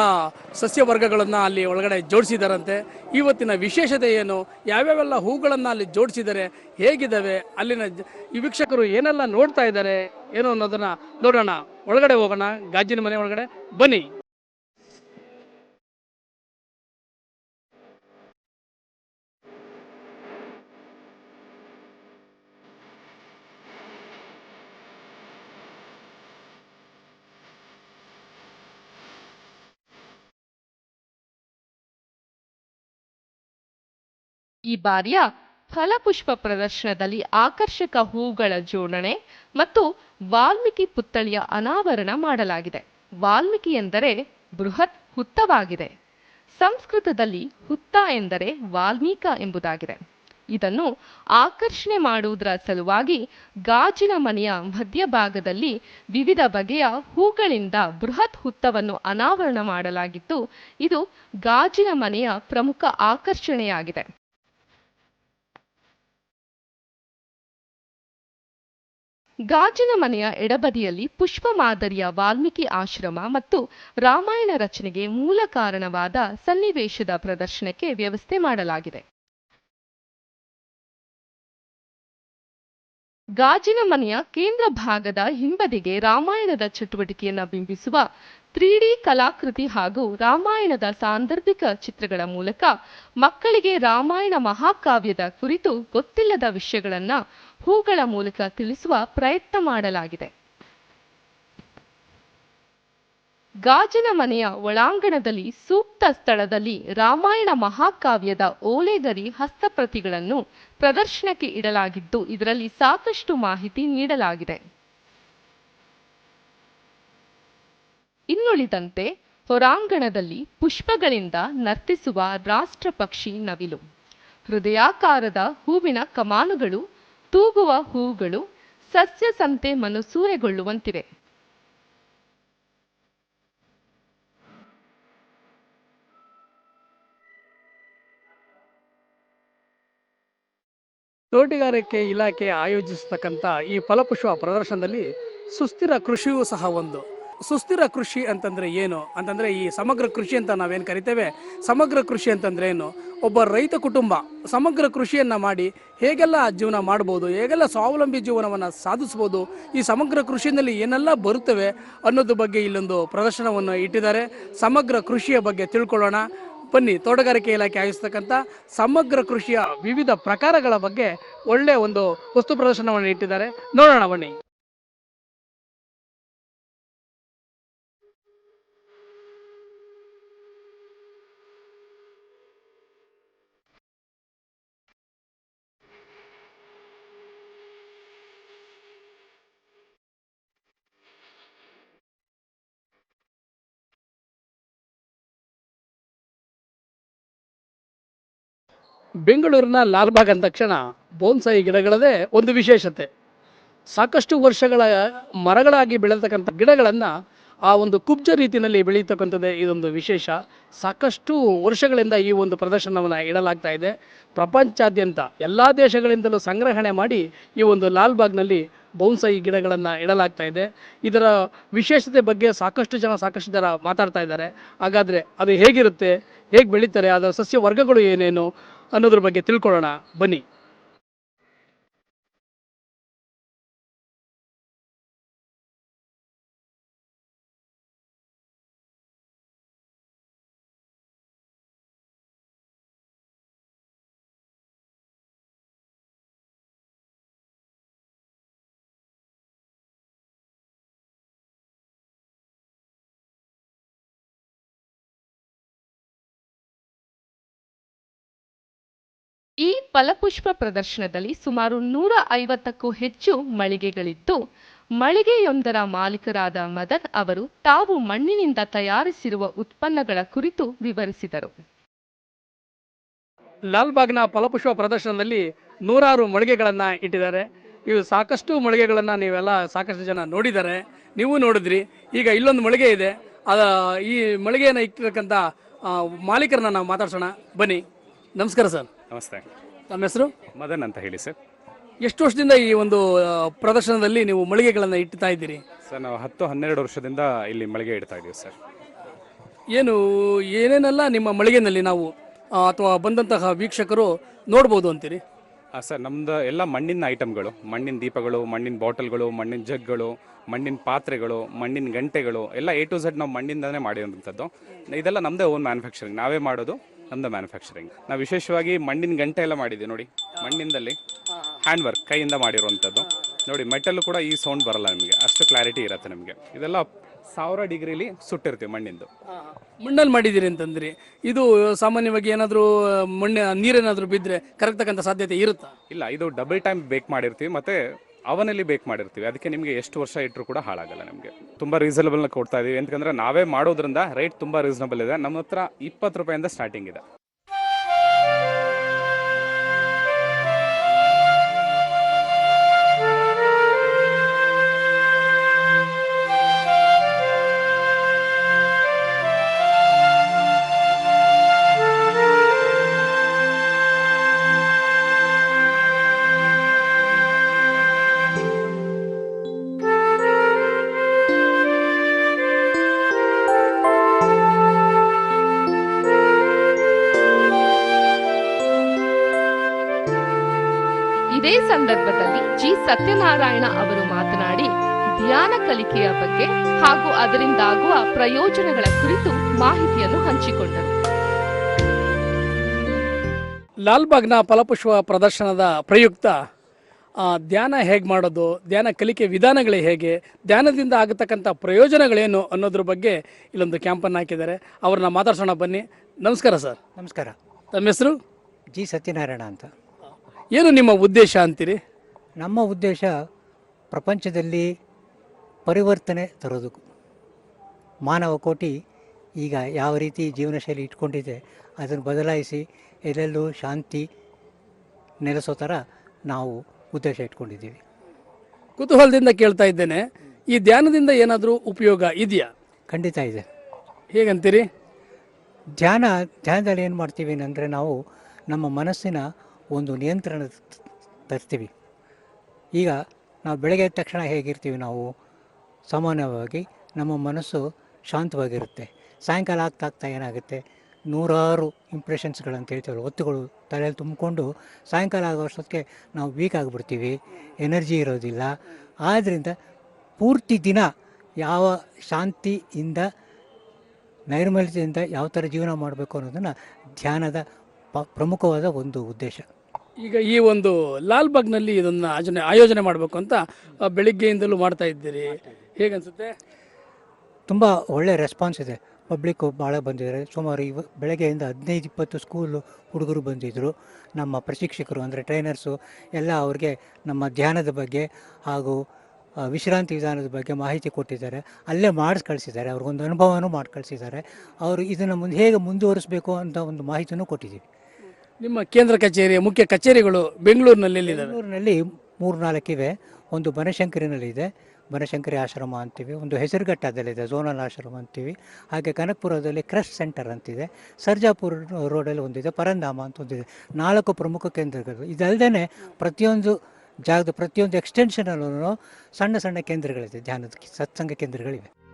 ಸಸ್ಯವರ್ಗಗಳನ್ನು ಅಲ್ಲಿ ಒಳಗಡೆ ಜೋಡಿಸಿದಾರಂತೆ. ಇವತ್ತಿನ ವಿಶೇಷತೆ ಏನು? ಯಾವ್ಯಾವೆಲ್ಲ ಹೂಗಳನ್ನು ಅಲ್ಲಿ ಜೋಡಿಸಿದ್ದಾರೆ ಹೇಗಿದ್ದಾವೆ ಅಲ್ಲಿನ ವೀಕ್ಷಕರು ಏನೆಲ್ಲ ನೋಡ್ತಾ ಇದ್ದಾರೆ? ಏನು ಅನ್ನೋದನ್ನು ನೋಡೋಣ. ಒಳಗಡೆ ಹೋಗೋಣ. ಗಾಜಿನ ಮನೆ ಒಳಗಡೆ ಬನ್ನಿ. ಈ ಬಾರಿಯ ಫಲಪುಷ್ಪ ಪ್ರದರ್ಶನದಲ್ಲಿ ಆಕರ್ಷಕ ಹೂಗಳ ಜೋಡಣೆ ಮತ್ತು ವಾಲ್ಮೀಕಿ ಪುತ್ಥಳಿಯ ಅನಾವರಣ ಮಾಡಲಾಗಿದೆ. ವಾಲ್ಮೀಕಿ ಎಂದರೆ ಬೃಹತ್ ಹುತ್ತವಾಗಿದೆ. ಸಂಸ್ಕೃತದಲ್ಲಿ ಹುತ್ತ ಎಂದರೆ ವಾಲ್ಮೀಕ ಎಂಬುದಾಗಿದೆ. ಇದನ್ನು ಆಕರ್ಷಣೆ ಮಾಡುವುದರ ಸಲುವಾಗಿ ಗಾಜಿನ ಮನೆಯ ಮಧ್ಯಭಾಗದಲ್ಲಿ ವಿವಿಧ ಬಗೆಯ ಹೂಗಳಿಂದ ಬೃಹತ್ ಹುತ್ತವನ್ನು ಅನಾವರಣ ಮಾಡಲಾಗಿದ್ದು ಇದು ಗಾಜಿನ ಮನೆಯ ಪ್ರಮುಖ ಆಕರ್ಷಣೆಯಾಗಿದೆ. ಗಾಜಿನ ಮನೆಯ ಎಡಬದಿಯಲ್ಲಿ ಪುಷ್ಪ ಮಾದರಿಯ ವಾಲ್ಮೀಕಿ ಆಶ್ರಮ ಮತ್ತು ರಾಮಾಯಣ ರಚನೆಗೆ ಮೂಲ ಕಾರಣವಾದ ಸನ್ನಿವೇಶದ ಪ್ರದರ್ಶನಕ್ಕೆ ವ್ಯವಸ್ಥೆ ಮಾಡಲಾಗಿದೆ. ಗಾಜಿನ ಮನೆಯ ಕೇಂದ್ರ ಭಾಗದ ಹಿಂಬದಿಗೆ ರಾಮಾಯಣದ ಚಟುವಟಿಕೆಯನ್ನು ಬಿಂಬಿಸುವ ತ್ರೀಡಿ ಕಲಾಕೃತಿ ಹಾಗೂ ರಾಮಾಯಣದ ಸಾಂದರ್ಭಿಕ ಚಿತ್ರಗಳ ಮೂಲಕ ಮಕ್ಕಳಿಗೆ ರಾಮಾಯಣ ಮಹಾಕಾವ್ಯದ ಕುರಿತು ಗೊತ್ತಿಲ್ಲದ ವಿಷಯಗಳನ್ನ ಹೂಗಳ ಮೂಲಕ ತಿಳಿಸುವ ಪ್ರಯತ್ನ ಮಾಡಲಾಗಿದೆ. ಗಾಜಿನ ಮನೆಯ ಒಳಾಂಗಣದಲ್ಲಿ ಸೂಕ್ತ ಸ್ಥಳದಲ್ಲಿ ರಾಮಾಯಣ ಮಹಾಕಾವ್ಯದ ಓಲೆದರಿ ಹಸ್ತಪ್ರತಿಗಳನ್ನು ಪ್ರದರ್ಶನಕ್ಕೆ ಇಡಲಾಗಿದ್ದು, ಇದರಲ್ಲಿ ಸಾಕಷ್ಟು ಮಾಹಿತಿ ನೀಡಲಾಗಿದೆ. ಇನ್ನುಳಿದಂತೆ, ಹೊರಾಂಗಣದಲ್ಲಿ ಪುಷ್ಪಗಳಿಂದ ನರ್ತಿಸುವ ರಾಷ್ಟ್ರ ಪಕ್ಷಿ ನವಿಲು. ಹೃದಯಾಕಾರದ ಹೂವಿನ ಕಮಾನುಗಳು ತೂಗುವ ಹೂಗಳು ಸಸ್ಯ ಸಂತೆ ಮನಸೂರೆಗೊಳ್ಳುವಂತಿವೆ. ತೋಟಗಾರಿಕೆ ಇಲಾಖೆ ಆಯೋಜಿಸತಕ್ಕಂಥ ಈ ಫಲಪುಷ್ಪ ಪ್ರದರ್ಶನದಲ್ಲಿ ಸುಸ್ಥಿರ ಕೃಷಿಯೂ ಸಹ ಒಂದು. ಸುಸ್ಥಿರ ಕೃಷಿ ಅಂತಂದರೆ ಏನು? ಅಂತಂದರೆ ಈ ಸಮಗ್ರ ಕೃಷಿ ಅಂತ ನಾವೇನು ಕರಿತೇವೆ? ಸಮಗ್ರ ಕೃಷಿ ಅಂತಂದ್ರೆ ಏನು? ಒಬ್ಬ ರೈತ ಕುಟುಂಬ ಸಮಗ್ರ ಕೃಷಿಯನ್ನು ಮಾಡಿ ಹೇಗೆಲ್ಲ ಜೀವನ ಮಾಡ್ಬೋದು, ಹೇಗೆಲ್ಲ ಸ್ವಾವಲಂಬಿ ಜೀವನವನ್ನು ಸಾಧಿಸ್ಬೋದು, ಈ ಸಮಗ್ರ ಕೃಷಿಯಲ್ಲಿ ಏನೆಲ್ಲ ಬರುತ್ತವೆ ಅನ್ನೋದ್ರ ಬಗ್ಗೆ ಇಲ್ಲೊಂದು ಪ್ರದರ್ಶನವನ್ನು ಇಟ್ಟಿದ್ದಾರೆ. ಸಮಗ್ರ ಕೃಷಿಯ ಬಗ್ಗೆ ತಿಳ್ಕೊಳ್ಳೋಣ. ಬನ್ನಿ, ತೋಟಗಾರಿಕೆ ಇಲಾಖೆ ಆಯೋಜಿಸ್ತಕ್ಕಂಥ ಸಮಗ್ರ ಕೃಷಿಯ ವಿವಿಧ ಪ್ರಕಾರಗಳ ಬಗ್ಗೆ ಒಳ್ಳೆಯ ಒಂದು ವಸ್ತು ಪ್ರದರ್ಶನವನ್ನು ಇಟ್ಟಿದ್ದಾರೆ. ನೋಡೋಣ ಬನ್ನಿ. ಬೆಂಗಳೂರಿನ ಲಾಲ್ಬಾಗ್ ಅಂದ ತಕ್ಷಣ ಬೋನ್ಸಾಯಿ ಗಿಡಗಳದೇ ಒಂದು ವಿಶೇಷತೆ. ಸಾಕಷ್ಟು ವರ್ಷಗಳ ಮರಗಳಾಗಿ ಬೆಳೆತಕ್ಕಂಥ ಗಿಡಗಳನ್ನು ಆ ಒಂದು ಕುಬ್ಜ ರೀತಿಯಲ್ಲಿ ಬೆಳೀತಕ್ಕಂಥದ್ದೇ ಇದೊಂದು ವಿಶೇಷ. ಸಾಕಷ್ಟು ವರ್ಷಗಳಿಂದ ಈ ಒಂದು ಪ್ರದರ್ಶನವನ್ನು ಇಡಲಾಗ್ತಾ ಇದೆ. ಪ್ರಪಂಚಾದ್ಯಂತ ಎಲ್ಲ ದೇಶಗಳಿಂದಲೂ ಸಂಗ್ರಹಣೆ ಮಾಡಿ ಈ ಒಂದು ಲಾಲ್ಬಾಗ್ನಲ್ಲಿ ಬೌನ್ಸಾಯಿ ಗಿಡಗಳನ್ನು ಇಡಲಾಗ್ತಾ ಇದೆ. ಇದರ ವಿಶೇಷತೆ ಬಗ್ಗೆ ಸಾಕಷ್ಟು ಜನ ಸಾಕಷ್ಟು ಜನ ಮಾತಾಡ್ತಾ ಇದ್ದಾರೆ. ಹಾಗಾದರೆ ಅದು ಹೇಗಿರುತ್ತೆ? ಹೇಗೆ ಬೆಳೀತಾರೆ? ಅದರ ಸಸ್ಯ ವರ್ಗಗಳು ಏನೇನು? ಅನ್ನೋದ್ರ ಬಗ್ಗೆ ತಿಳ್ಕೊಳ್ಳೋಣ. ಬನ್ನಿ. ಫಲಪುಷ್ಪ ಪ್ರದರ್ಶನದಲ್ಲಿ ಸುಮಾರು ನೂರ ಐವತ್ತಕ್ಕೂ ಹೆಚ್ಚು ಮಳಿಗೆಗಳಿದ್ದು ಮಳಿಗೆಯೊಂದರ ಮಾಲೀಕರಾದ ಮದನ್ ಅವರು ತಾವು ಮಣ್ಣಿನಿಂದ ತಯಾರಿಸಿರುವ ಉತ್ಪನ್ನಗಳ ಕುರಿತು ವಿವರಿಸಿದರು. ಲಾಲ್ಬಾಗ್ನ ಫಲಪುಷ್ಪ ಪ್ರದರ್ಶನದಲ್ಲಿ ನೂರಾರು ಮಳಿಗೆಗಳನ್ನು ಇಟ್ಟಿದ್ದಾರೆ. ಇವು ಸಾಕಷ್ಟು ಮಳಿಗೆಗಳನ್ನು ನೀವೆಲ್ಲ ಸಾಕಷ್ಟು ಜನ ನೋಡಿದ್ದಾರೆ. ನೀವು ನೋಡಿದ್ರಿ. ಈಗ ಇಲ್ಲೊಂದು ಮಳಿಗೆ ಇದೆ. ಅದ ಈ ಮಳಿಗೆಯನ್ನು ಇಟ್ಟಿರ್ತಕ್ಕಂಥ ಮಾಲೀಕರನ್ನ ನಾವು ಮಾತಾಡ್ಸೋಣ. ಬನ್ನಿ. ನಮಸ್ಕಾರ ಸರ್. ನಮಸ್ತೆ. ನಮ್ಮ ಹೆಸರು? ಮದನ್ ಅಂತ ಹೇಳಿ ಸರ್. ಎಷ್ಟು ವರ್ಷದಿಂದ ಈ ಒಂದು ಆ, ಪ್ರದರ್ಶನದಲ್ಲಿ ನೀವು ಮಳಿಗೆಗಳನ್ನು ಇಡ್ತಾ ಇದ್ದೀರಿ? ಸರ್ ನಾವು ಹತ್ತು ಹನ್ನೆರಡು ವರ್ಷದಿಂದ ಇಲ್ಲಿ ಮಳಿಗೆ ಇಡ್ತಾ ಇದ್ದೀವಿ ಸರ್. ಏನು ಏನೇನೆಲ್ಲ ನಿಮ್ಮ ಮಳಿಗೆನಲ್ಲಿ ನಾವು ಆ, ಅಥವಾ ಬಂದಂತಹ ವೀಕ್ಷಕರು ನೋಡ್ಬೋದು ಅಂತೀರಿ? ಆ, ಸರ್ ನಮ್ದು ಎಲ್ಲ ಮಣ್ಣಿನ ಐಟಮ್ಗಳು ಮಣ್ಣಿನ ದೀಪಗಳು ಮಣ್ಣಿನ ಬಾಟಲ್ಗಳು ಮಣ್ಣಿನ ಜಗ್ಗಳು ಮಣ್ಣಿನ ಪಾತ್ರೆಗಳು ಮಣ್ಣಿನ ಗಂಟೆಗಳು ಎಲ್ಲ ಎ ಟು ಝಡ್ ನಾವು ಮಣ್ಣಿಂದನೇ ಮಾಡಿರೋಂಥದ್ದು ಇದೆಲ್ಲ ನಮ್ಮದೇ ಓನ್ ಮ್ಯಾನುಫ್ಯಾಕ್ಚರಿಂಗ್ ನಾವೇ ಮಾಡೋದು ನಮ್ಮದೇ ಮ್ಯಾನುಫ್ಯಾಕ್ಚರಿಂಗ್ ನಾವು ವಿಶೇಷವಾಗಿ ಮಣ್ಣಿನ ಗಂಟೆ ಎಲ್ಲ ಮಾಡಿದ್ದೀವಿ ನೋಡಿ ಮಣ್ಣಿಂದಲ್ಲಿ ಹ್ಯಾಂಡ್ ವರ್ಕ್ ಕೈಯಿಂದ ಮಾಡಿರುವಂಥದ್ದು. ನೋಡಿ ಮೆಟಲ್ ಕೂಡ ಈ ಸೌಂಡ್ ಬರಲ್ಲ ನಿಮಗೆ ಅಷ್ಟು ಕ್ಲಾರಿಟಿ ಇರುತ್ತೆ ನಿಮಗೆ. ಇದೆಲ್ಲ ಸಾವಿರ ಡಿಗ್ರಿಲಿ ಸುಟ್ಟಿರ್ತೀವಿ ಮಣ್ಣಿಂದು. ಮಣ್ಣಲ್ಲಿ ಮಾಡಿದ್ದೀರಿ ಅಂತಂದ್ರಿ ಇದು ಸಾಮಾನ್ಯವಾಗಿ ಏನಾದರೂ ಮಣ್ಣು ನೀರೇನಾದರೂ ಬಿದ್ದರೆ ಕರಗ್ತಕ್ಕಂಥ ಸಾಧ್ಯತೆ ಇರುತ್ತಾ? ಇಲ್ಲ ಇದು ಡಬಲ್ ಟೈಮ್ ಬೇಕ್ ಮಾಡಿರ್ತೀವಿ ಮತ್ತೆ ಅವನಲ್ಲಿ ಬೇಕ್ ಮಾಡಿರ್ತೀವಿ. ಅದಕ್ಕೆ ನಿಮಗೆ ಎಷ್ಟು ವರ್ಷ ಇಟ್ಟರು ಕೂಡ ಹಾಳಾಗಲ್ಲ ನಿಮಗೆ. ತುಂಬ ರೀಸನಬಲ್ನ ಕೊಡ್ತಾ ಇದೀವಿ. ಅಂತಂದ್ರೆ ನಾವೇ ಮಾಡೋದ್ರಿಂದ ರೇಟ್ ತುಂಬ ರೀಸನಬಲ್ ಇದೆ. ನಮ್ಮ ಹತ್ರ ಇಪ್ಪತ್ತು ರೂಪಾಯಿಂದ ಸ್ಟಾರ್ಟಿಂಗ್ ಇದೆ. ಇದೇ ಸಂದರ್ಭದಲ್ಲಿ ಜಿ. ಸತ್ಯನಾರಾಯಣ ಅವರು ಮಾತನಾಡಿ ಧ್ಯಾನ ಕಲಿಕೆಯ ಬಗ್ಗೆ ಹಾಗೂ ಅದರಿಂದಾಗುವ ಪ್ರಯೋಜನಗಳ ಕುರಿತು ಮಾಹಿತಿಯನ್ನು ಹಂಚಿಕೊಂಡರು. ಲಾಲ್ಬಾಗ್ನ ಫಲಪುಷ್ಪ ಪ್ರದರ್ಶನದ ಪ್ರಯುಕ್ತ ಧ್ಯಾನ ಹೇಗೆ ಮಾಡೋದು ಧ್ಯಾನ ಕಲಿಕೆ ವಿಧಾನಗಳೇ ಹೇಗೆ ಧ್ಯಾನದಿಂದ ಆಗತಕ್ಕಂಥ ಪ್ರಯೋಜನಗಳೇನು ಅನ್ನೋದ್ರ ಬಗ್ಗೆ ಇಲ್ಲೊಂದು ಕ್ಯಾಂಪನ್ನು ಹಾಕಿದ್ದಾರೆ. ಅವ್ರನ್ನ ಮಾತಾಡ್ಸೋಣ ಬನ್ನಿ. ನಮಸ್ಕಾರ ಸರ್. ನಮಸ್ಕಾರ. ತಮ್ಮ ಹೆಸರು? ಜಿ. ಸತ್ಯನಾರಾಯಣ ಅಂತ. ಏನು ನಿಮ್ಮ ಉದ್ದೇಶ ಅಂತೀರಿ? ನಮ್ಮ ಉದ್ದೇಶ ಪ್ರಪಂಚದಲ್ಲಿ ಪರಿವರ್ತನೆ ತರೋದು ಮಾನವ ಕೋಟಿ ಈಗ ಯಾವ ರೀತಿ ಜೀವನ ಶೈಲಿ ಇಟ್ಕೊಂಡಿದೆ ಅದನ್ನು ಬದಲಾಯಿಸಿ ಎಲ್ಲೆಲ್ಲೂ ಶಾಂತಿ ನೆಲೆಸೋ ಥರ ನಾವು ಉದ್ದೇಶ ಇಟ್ಕೊಂಡಿದ್ದೀವಿ. ಕುತೂಹಲದಿಂದ ಕೇಳ್ತಾ ಇದ್ದೇನೆ ಈ ಧ್ಯಾನದಿಂದ ಏನಾದರೂ ಉಪಯೋಗ ಇದೆಯಾ? ಖಂಡಿತ ಇದೆ. ಹೇಗಂತೀರಿ? ಧ್ಯಾನ ಧ್ಯಾನದಲ್ಲಿ ಏನು ಮಾಡ್ತೀವಿ ಅಂದರೆ ನಾವು ನಮ್ಮ ಮನಸ್ಸಿನ ಒಂದು ನಿಯಂತ್ರಣ ತರ್ತೀವಿ. ಈಗ ನಾವು ಬೆಳಗ್ಗೆ ಎದ್ದ ತಕ್ಷಣ ಹೇಗಿರ್ತೀವಿ ನಾವು? ಸಾಮಾನ್ಯವಾಗಿ ನಮ್ಮ ಮನಸ್ಸು ಶಾಂತವಾಗಿರುತ್ತೆ. ಸಾಯಂಕಾಲ ಆಗ್ತಾ ಆಗ್ತಾ ಏನಾಗುತ್ತೆ? ನೂರಾರು ಇಂಪ್ರೆಷನ್ಸ್ಗಳಂತ ಹೇಳ್ತೀವಲ್ಲ ಒತ್ತುಗಳು ತಲೆಯಲ್ಲಿ ತುಂಬಿಕೊಂಡು ಸಾಯಂಕಾಲ ಆಗೋ ಅಷ್ಟೊತ್ತಿಗೆ ನಾವು ವೀಕ್ ಆಗಿಬಿಡ್ತೀವಿ ಎನರ್ಜಿ ಇರೋದಿಲ್ಲ. ಆದ್ದರಿಂದ ಪೂರ್ತಿ ದಿನ ಯಾವ ಶಾಂತಿಯಿಂದ, ನೈರ್ಮಲ್ಯದಿಂದ ಯಾವ ಥರ ಜೀವನ ಮಾಡಬೇಕು ಅನ್ನೋದನ್ನು ಧ್ಯಾನದ ಪ್ರಮುಖವಾದ ಒಂದು ಉದ್ದೇಶ. ಈಗ ಈ ಒಂದು ಲಾಲ್ಬಾಗ್ನಲ್ಲಿ ಇದನ್ನು ಆಯೋಜನೆ ಆಯೋಜನೆ ಮಾಡಬೇಕು ಅಂತ ಬೆಳಿಗ್ಗೆಯಿಂದಲೂ ಮಾಡ್ತಾ ಇದ್ದೀರಿ. ಹೇಗನ್ಸುತ್ತೆ ತುಂಬ ಒಳ್ಳೆ ರೆಸ್ಪಾನ್ಸ್ ಇದೆ. ಪಬ್ಲಿಕ್ಕು ಭಾಳ ಬಂದಿದ್ದಾರೆ. ಸುಮಾರು ಇವ, ಬೆಳಗ್ಗೆಯಿಂದ ಹದಿನೈದು ಇಪ್ಪತ್ತು ಸ್ಕೂಲು ಹುಡುಗರು ಬಂದಿದ್ದರು ನಮ್ಮ ಪ್ರಶಿಕ್ಷಕರು, ಅಂದರೆ ಟ್ರೈನರ್ಸು ಎಲ್ಲ ಅವ್ರಿಗೆ ನಮ್ಮ ಧ್ಯಾನದ ಬಗ್ಗೆ ಹಾಗೂ ವಿಶ್ರಾಂತಿ ವಿಧಾನದ ಬಗ್ಗೆ ಮಾಹಿತಿ ಕೊಟ್ಟಿದ್ದಾರೆ. ಅಲ್ಲೇ ಮಾಡಿಸ್ ಕಳಿಸಿದ್ದಾರೆ. ಅವ್ರಿಗೊಂದು ಅನುಭವನೂ ಮಾಡಿ ಕಳಿಸಿದ್ದಾರೆ. ಅವರು ಇದನ್ನು ಮುಂದೆ ಹೇಗೆ ಮುಂದುವರಿಸಬೇಕು ಅಂತ ಒಂದು ಮಾಹಿತಿನೂ ಕೊಟ್ಟಿದ್ದೀವಿ. ನಿಮ್ಮ ಕೇಂದ್ರ ಕಚೇರಿ ಮುಖ್ಯ ಕಚೇರಿಗಳು ಬೆಂಗಳೂರಿನಲ್ಲಿ ಎಲ್ಲಿದ್ದಾವೆ? ಬೆಂಗಳೂರಿನಲ್ಲಿ ಮೂರು ಇವೆ ಒಂದು ಬನಶಂಕರಿನಲ್ಲಿದೆ. ಬನಶಂಕರಿ ಆಶ್ರಮ ಅಂತೀವಿ. ಒಂದು ಹೆಸರುಘಟ್ಟದಲ್ಲಿದೆ ಝೋನಲ್ ಆಶ್ರಮ ಅಂತೀವಿ. ಹಾಗೆ ಕನಕಪುರದಲ್ಲಿ ಕ್ರಶ್ ಸೆಂಟರ್ ಅಂತಿದೆ. ಸರ್ಜಾಪುರ ರೋಡಲ್ಲಿ ಒಂದಿದೆ ಪರಂಧಾಮ ಅಂತ ಒಂದಿದೆ. ನಾಲ್ಕು ಪ್ರಮುಖ ಕೇಂದ್ರಗಳು. ಇದಲ್ಲದೆ ಪ್ರತಿಯೊಂದು ಜಾಗದ ಪ್ರತಿಯೊಂದು ಎಕ್ಸ್ಟೆನ್ಷನಲ್ಲೂ ಸಣ್ಣ ಸಣ್ಣ ಕೇಂದ್ರಗಳಿದೆ. ಧ್ಯಾನದ ಸತ್ಸಂಗ ಕೇಂದ್ರಗಳಿವೆ.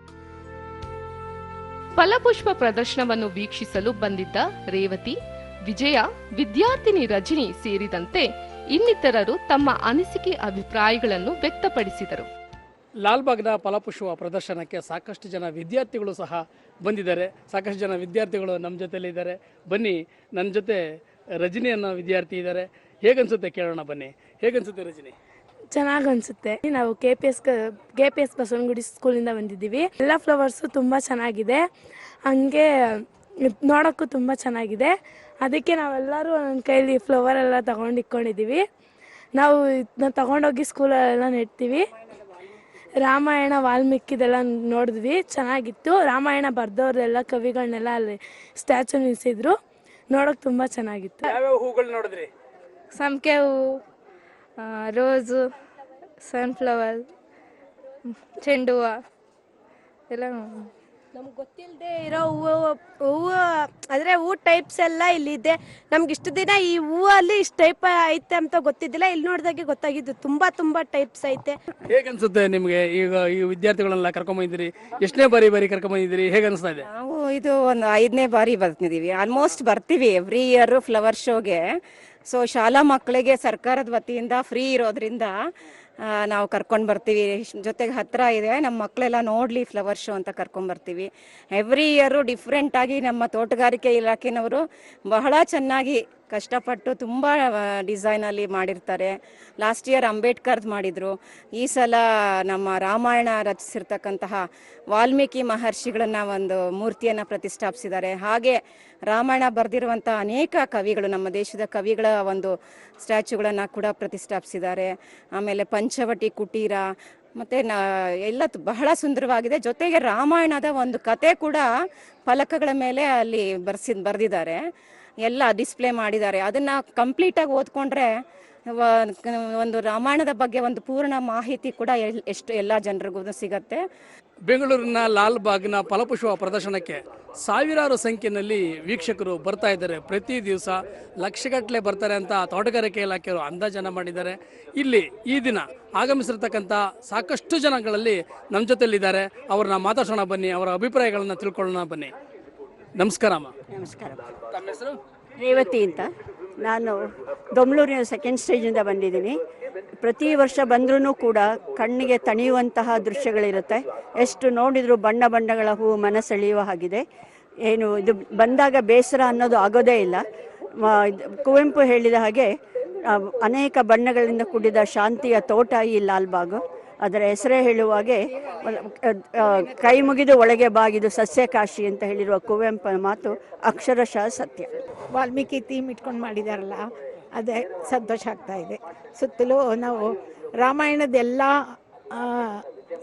ಫಲಪುಷ್ಪ ಪ್ರದರ್ಶನವನ್ನು ವೀಕ್ಷಿಸಲು ಬಂದಿದ್ದ ರೇವತಿ ವಿಜಯ ವಿದ್ಯಾರ್ಥಿನಿ ರಜನಿ ಸೇರಿದಂತೆ ಇನ್ನಿತರರು ತಮ್ಮ ಅನಿಸಿಕೆ ಅಭಿಪ್ರಾಯಗಳನ್ನು ವ್ಯಕ್ತಪಡಿಸಿದರು. ಲಾಲ್ಬಾಗ್ನ ಫಲಪುಷ್ಪ ಪ್ರದರ್ಶನಕ್ಕೆ ಸಾಕಷ್ಟು ಜನ ವಿದ್ಯಾರ್ಥಿಗಳು ಸಹ ಬಂದಿದ್ದಾರೆ. ಸಾಕಷ್ಟು ಜನ ವಿದ್ಯಾರ್ಥಿಗಳು ನಮ್ಮ ಜೊತೆಲಿದ್ದಾರೆ ಬನ್ನಿ ನನ್ನ ಜೊತೆ ರಜನಿ ಅನ್ನೋ ವಿದ್ಯಾರ್ಥಿ ಇದ್ದಾರೆ. ಹೇಗನ್ಸುತ್ತೆ ಕೇಳೋಣ ಬನ್ನಿ. ಹೇಗನ್ಸುತ್ತೆ ರಜನಿ? ಚೆನ್ನಾಗಿ ಅನ್ಸುತ್ತೆ ನಾವು K P S K P S Basavanagudi ಸ್ಕೂಲಿಂದ ಬಂದಿದ್ದೀವಿ. ಎಲ್ಲ ಫ್ಲವರ್ಸು ತುಂಬ ಚೆನ್ನಾಗಿದೆ. ಹಂಗೆ ಇದ್ ನೋಡೋಕ್ಕೂ ತುಂಬ ಚೆನ್ನಾಗಿದೆ. ಅದಕ್ಕೆ ನಾವೆಲ್ಲರೂ ನನ್ನ ಕೈಲಿ ಫ್ಲವರ್ ಎಲ್ಲ ತಗೊಂಡು ಇಟ್ಕೊಂಡಿದ್ದೀವಿ. ನಾವು ಇದನ್ನ ತಗೊಂಡೋಗಿ ಸ್ಕೂಲಲ್ಲೆಲ್ಲ ನೆಡ್ತೀವಿ. ರಾಮಾಯಣ ವಾಲ್ಮೀಕಿದೆಲ್ಲ ನೋಡಿದ್ವಿ ಚೆನ್ನಾಗಿತ್ತು. ರಾಮಾಯಣ ಬರ್ದವ್ರೆಲ್ಲ ಕವಿಗಳನ್ನೆಲ್ಲ ಅಲ್ಲಿ ಸ್ಟ್ಯಾಚು ನಿಲ್ಲಿಸಿದ್ರು ನೋಡೋಕೆ ತುಂಬ ಚೆನ್ನಾಗಿತ್ತು. ಯಾವ್ಯಾವ ಹೂಗಳು ನೋಡಿದ್ರಿ? ಸಂಪಿಗೆ ಹೂವು ರೋಸು ಸನ್ಫ್ಲವರ್ ಚೆಂಡು ಹೂವು ಎಲ್ಲ ನಮ್ಗೆ ಗೊತ್ತಿಲ್ಲದೆ ಇರೋ ಹೂವು ಹೂವು ಅಂದರೆ ಹೂ ಟೈಪ್ಸ್ ಎಲ್ಲ ಇಲ್ಲಿದೆ. ನಮ್ಗೆ ಇಷ್ಟು ದಿನ ಈ ಹೂವಲ್ಲಿ ಇಷ್ಟು ಟೈಪ್ ಐತೆ ಅಂತ ಗೊತ್ತಿದ್ದಿಲ್ಲ. ಇಲ್ಲಿ ನೋಡಿದಾಗೆ ಗೊತ್ತಾಗಿದ್ದು ತುಂಬ ತುಂಬ ಟೈಪ್ಸ್ ಐತೆ. ಹೇಗನ್ಸುತ್ತೆ ನಿಮಗೆ? ಈಗ ಈ ವಿದ್ಯಾರ್ಥಿಗಳನ್ನೆಲ್ಲ ಕರ್ಕೊಂಬಂದಿದ್ದೀರಿ ಎಷ್ಟನೇ ಬಾರಿ ಬಾರಿ ಕರ್ಕೊಂಬಂದಿದ್ದೀರಿ ಹೇಗೆ ಅನಿಸ್ತಾ ಇದೆ? ನಾವು ಇದು ಒಂದು ಐದನೇ ಬಾರಿ ಬರ್ತಿದ್ದೀವಿ ಆಲ್ಮೋಸ್ಟ್ ಬರ್ತೀವಿ ಎವ್ರಿ ಇಯರ್ ಫ್ಲವರ್ ಶೋಗೆ ಸೊ ಶಾಲಾ ಮಕ್ಕಳಿಗೆ ಸರ್ಕಾರದ ವತಿಯಿಂದ ಫ್ರೀ ಇರೋದ್ರಿಂದ ನಾವು ಕರ್ಕೊಂಡು ಬರ್ತೀವಿ. ಜೊತೆಗೆ ಹತ್ತಿರ ಇದೆ ನಮ್ಮ ಮಕ್ಕಳೆಲ್ಲ ನೋಡಲಿ ಫ್ಲವರ್ ಶೋ ಅಂತ ಕರ್ಕೊಂಡು ಬರ್ತೀವಿ. ಎವ್ರಿ ಇಯರು ಡಿಫ್ರೆಂಟಾಗಿ ನಮ್ಮ ತೋಟಗಾರಿಕೆ ಇಲಾಖೆನವರು ಬಹಳ ಚೆನ್ನಾಗಿ ಕಷ್ಟಪಟ್ಟು ತುಂಬ ಡಿಸೈನಲ್ಲಿ ಮಾಡಿರ್ತಾರೆ. ಲಾಸ್ಟ್ ಇಯರ್ ಅಂಬೇಡ್ಕರ್ದು ಮಾಡಿದರು. ಈ ಸಲ ನಮ್ಮ ರಾಮಾಯಣ ರಚಿಸಿರ್ತಕ್ಕಂತಹ ವಾಲ್ಮೀಕಿ ಮಹರ್ಷಿಗಳನ್ನ ಒಂದು ಮೂರ್ತಿಯನ್ನು ಪ್ರತಿಷ್ಠಾಪಿಸಿದ್ದಾರೆ. ಹಾಗೆ ರಾಮಾಯಣ ಬರೆದಿರುವಂಥ ಅನೇಕ ಕವಿಗಳು, ನಮ್ಮ ದೇಶದ ಕವಿಗಳ ಒಂದು ಸ್ಟ್ಯಾಚ್ಯುಗಳನ್ನು ಕೂಡ ಪ್ರತಿಷ್ಠಾಪಿಸಿದ್ದಾರೆ. ಆಮೇಲೆ ಪಂಚವಟಿ ಕುಟೀರ, ಮತ್ತು ನ, ಎಲ್ಲ ಬಹಳ ಸುಂದರವಾಗಿದೆ. ಜೊತೆಗೆ ರಾಮಾಯಣದ ಒಂದು ಕತೆ ಕೂಡ ಫಲಕಗಳ ಮೇಲೆ ಅಲ್ಲಿ ಬರ್ಸಿ, ಬರೆದಿದ್ದಾರೆ. ಎಲ್ಲ ಡಿಸ್ಪ್ಲೇ ಮಾಡಿದ್ದಾರೆ. ಅದನ್ನು ಕಂಪ್ಲೀಟಾಗಿ ಓದ್ಕೊಂಡ್ರೆ ಒಂದು ರಾಮಾಯಣದ ಬಗ್ಗೆ ಒಂದು ಪೂರ್ಣ ಮಾಹಿತಿ ಕೂಡ ಎಷ್ಟು ಎಲ್ಲ ಜನರಿಗೂ ಸಿಗತ್ತೆ. ಬೆಂಗಳೂರಿನ ಲಾಲ್ ಬಾಗ್ನ ಫಲಪುಷ್ಪ ಪ್ರದರ್ಶನಕ್ಕೆ ಸಾವಿರಾರು ಸಂಖ್ಯೆಯಲ್ಲಿ ವೀಕ್ಷಕರು ಬರ್ತಾ ಇದ್ದಾರೆ. ಪ್ರತಿ ದಿವಸ ಲಕ್ಷಗಟ್ಟಲೆ ಬರ್ತಾರೆ ಅಂತ ತೋಟಗಾರಿಕೆ ಇಲಾಖೆಯವರು ಅಂದಾಜನ ಮಾಡಿದ್ದಾರೆ. ಇಲ್ಲಿ ಈ ದಿನ ಆಗಮಿಸಿರ್ತಕ್ಕಂಥ ಸಾಕಷ್ಟು ಜನಗಳಲ್ಲಿ ನಮ್ಮ ಜೊತೆಯಲ್ಲಿದ್ದಾರೆ. ಅವ್ರನ್ನ ಮಾತಾಡೋಣ ಬನ್ನಿ, ಅವರ ಅಭಿಪ್ರಾಯಗಳನ್ನು ತಿಳ್ಕೊಳ್ಳೋಣ ಬನ್ನಿ. ನಮಸ್ಕಾರ ಅಮ್ಮ. ನಮಸ್ಕಾರ. ತಮ್ಮ ಹೆಸರು? ರೇವತಿ ಅಂತ. ನಾನು ದೊಮ್ಲೂರಿನ ಸೆಕೆಂಡ್ ಸ್ಟೇಜಿಂದ ಬಂದಿದ್ದೀನಿ. ಪ್ರತಿ ವರ್ಷ ಬಂದ್ರೂ ಕೂಡ ಕಣ್ಣಿಗೆ ತಣಿಯುವಂತಹ ದೃಶ್ಯಗಳಿರುತ್ತೆ. ಎಷ್ಟು ನೋಡಿದರೂ ಬಣ್ಣ ಬಣ್ಣಗಳ ಹೂವು ಮನಸೆಳೆಯುವ ಹಾಗಿದೆ. ಏನು ಇದು ಬಂದಾಗ ಬೇಸರ ಅನ್ನೋದು ಆಗೋದೇ ಇಲ್ಲ. ಕುವೆಂಪು ಹೇಳಿದ ಹಾಗೆ ಅನೇಕ ಬಣ್ಣಗಳಿಂದ ಕೂಡಿದ ಶಾಂತಿಯ ತೋಟ ಈ ಲಾಲ್ಬಾಗ್ ಅದರ ಹೆಸರೇ ಹೇಳುವಾಗೆ ಕೈ ಮುಗಿದು ಒಳಗೆ ಬಾಗಿದು ಸಸ್ಯಕಾಶಿ ಅಂತ ಹೇಳಿರುವ ಕುವೆಂಪನ ಮಾತು ಅಕ್ಷರಶಃ ಸತ್ಯ. ವಾಲ್ಮೀಕಿ ಥೀಮ್ ಇಟ್ಕೊಂಡು ಮಾಡಿದಾರಲ್ಲ ಅದೇ ಸಂತೋಷ ಆಗ್ತಾ ಇದೆ. ಸುತ್ತಲೂ ನಾವು ರಾಮಾಯಣದ ಎಲ್ಲ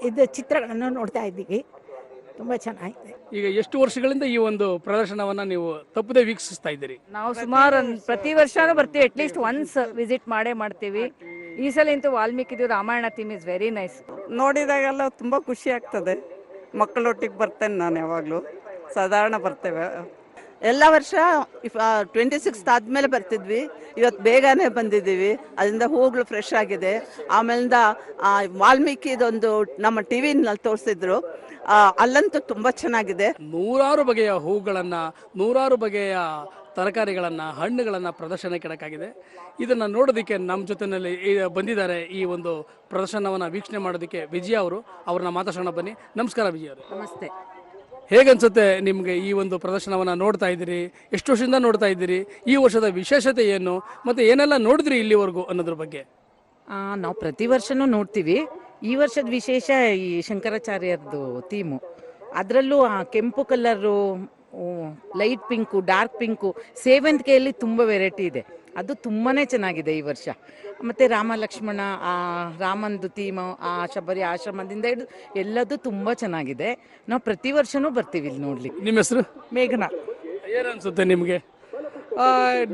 ಇದು ಚಿತ್ರಗಳನ್ನು ನೋಡ್ತಾ ಇದ್ದೀವಿ. ತುಂಬ ಚೆನ್ನಾಗಿದೆ. ಈಗ ಎಷ್ಟು ವರ್ಷಗಳಿಂದ ಈ ಒಂದು ಪ್ರದರ್ಶನವನ್ನ ನೀವು ತಪ್ಪದೆ ವೀಕ್ಷಿಸ್ತಾ ಇದ್ದೀರಿ? ನಾವು ಸುಮಾರು ಒಂದ್ ಪ್ರತಿ ವರ್ಷನೂ ಬರ್ತೀವಿ ಅಟ್ಲೀಸ್ಟ್ ಒನ್ಸ್ ವಿಸಿಟ್ ಮಾಡೇ ಮಾಡ್ತೀವಿ. ಈ ಸಲ ಅಂತೂ ವಾಲ್ಮೀಕಿದು Ramayana theme is very nice ನೋಡಿದಾಗೆಲ್ಲ ತುಂಬ ಖುಷಿ ಆಗ್ತದೆ. ಮಕ್ಕಳೊಟ್ಟಿಗೆ ಬರ್ತೇನೆ ನಾನು ಯಾವಾಗಲೂ. ಸಾಧಾರಣ ಬರ್ತೇವೆ. ಎಲ್ಲ ವರ್ಷ ಟ್ವೆಂಟಿ ಸಿಕ್ಸ್ ಆದಮೇಲೆ ಬರ್ತಿದ್ವಿ. ಇವತ್ತು ಬೇಗನೆ ಬಂದಿದ್ದೀವಿ. ಅದರಿಂದ ಹೂಗಳು ಫ್ರೆಶ್ ಆಗಿದೆ. ಆಮೇಲಿಂದ ಆ, ವಾಲ್ಮೀಕಿದೊಂದು ನಮ್ಮ ಟಿ ವಿನಲ್ಲಿ ತೋರಿಸಿದ್ರು. ಅಲ್ಲಂತೂ ತುಂಬ ಚೆನ್ನಾಗಿದೆ. ನೂರಾರು ಬಗೆಯ ಹೂಗಳನ್ನ ನೂರಾರು ಬಗೆಯ ತರಕಾರಿಗಳನ್ನ ಹಣ್ಣುಗಳನ್ನು ಪ್ರದರ್ಶನಕ್ಕೆ ಕೆಡಕ್ಕಾಗಿದೆ. ಇದನ್ನು ನೋಡೋದಕ್ಕೆ ನಮ್ಮ ಜೊತೆಯಲ್ಲಿ ಬಂದಿದ್ದಾರೆ ಈ ಒಂದು ಪ್ರದರ್ಶನವನ್ನು ವೀಕ್ಷಣೆ ಮಾಡೋದಕ್ಕೆ ವಿಜಯ ಅವರು. ಅವ್ರನ್ನ ಮಾತಾಡೋಣ ಬನ್ನಿ. ನಮಸ್ಕಾರ ವಿಜಯ ಅವರು. ನಮಸ್ತೆ. ಹೇಗನ್ಸುತ್ತೆ ನಿಮಗೆ ಈ ಒಂದು ಪ್ರದರ್ಶನವನ್ನು ನೋಡ್ತಾ ಇದ್ದೀರಿ? ಎಷ್ಟು ವರ್ಷದಿಂದ ನೋಡ್ತಾ ಇದ್ದೀರಿ? ಈ ವರ್ಷದ ವಿಶೇಷತೆ ಏನು? ಮತ್ತು ಏನೆಲ್ಲ ನೋಡಿದ್ರಿ ಇಲ್ಲಿವರೆಗೂ ಅನ್ನೋದ್ರ ಬಗ್ಗೆ? ನಾವು ಪ್ರತಿ ವರ್ಷನೂ ನೋಡ್ತೀವಿ. ಈ ವರ್ಷದ ವಿಶೇಷ ಈ ಶಂಕರಾಚಾರ್ಯರದು ಥೀಮು. ಅದರಲ್ಲೂ ಆ ಕೆಂಪು colour light pink dark pink ಸೇವಂತಿಗೆಯಲ್ಲಿ ತುಂಬ ವೆರೈಟಿ ಇದೆ. ಅದು ತುಂಬಾ ಚೆನ್ನಾಗಿದೆ ಈ ವರ್ಷ. ಮತ್ತು ರಾಮ ಲಕ್ಷ್ಮಣ ಆ ರಾಮಂದು ಥೀಮು ಆ ಶಬರಿ ಆಶ್ರಮದಿಂದ ಹಿಡಿದು ಎಲ್ಲದೂ ತುಂಬ ಚೆನ್ನಾಗಿದೆ. ನಾವು ಪ್ರತಿ ವರ್ಷನೂ ಬರ್ತೀವಿ ಇಲ್ಲಿ ನೋಡಲಿಕ್ಕೆ. ನಿಮ್ಮ ಹೆಸರು? ಮೇಘನಾ. ಏನನ್ಸುತ್ತೆ ನಿಮಗೆ?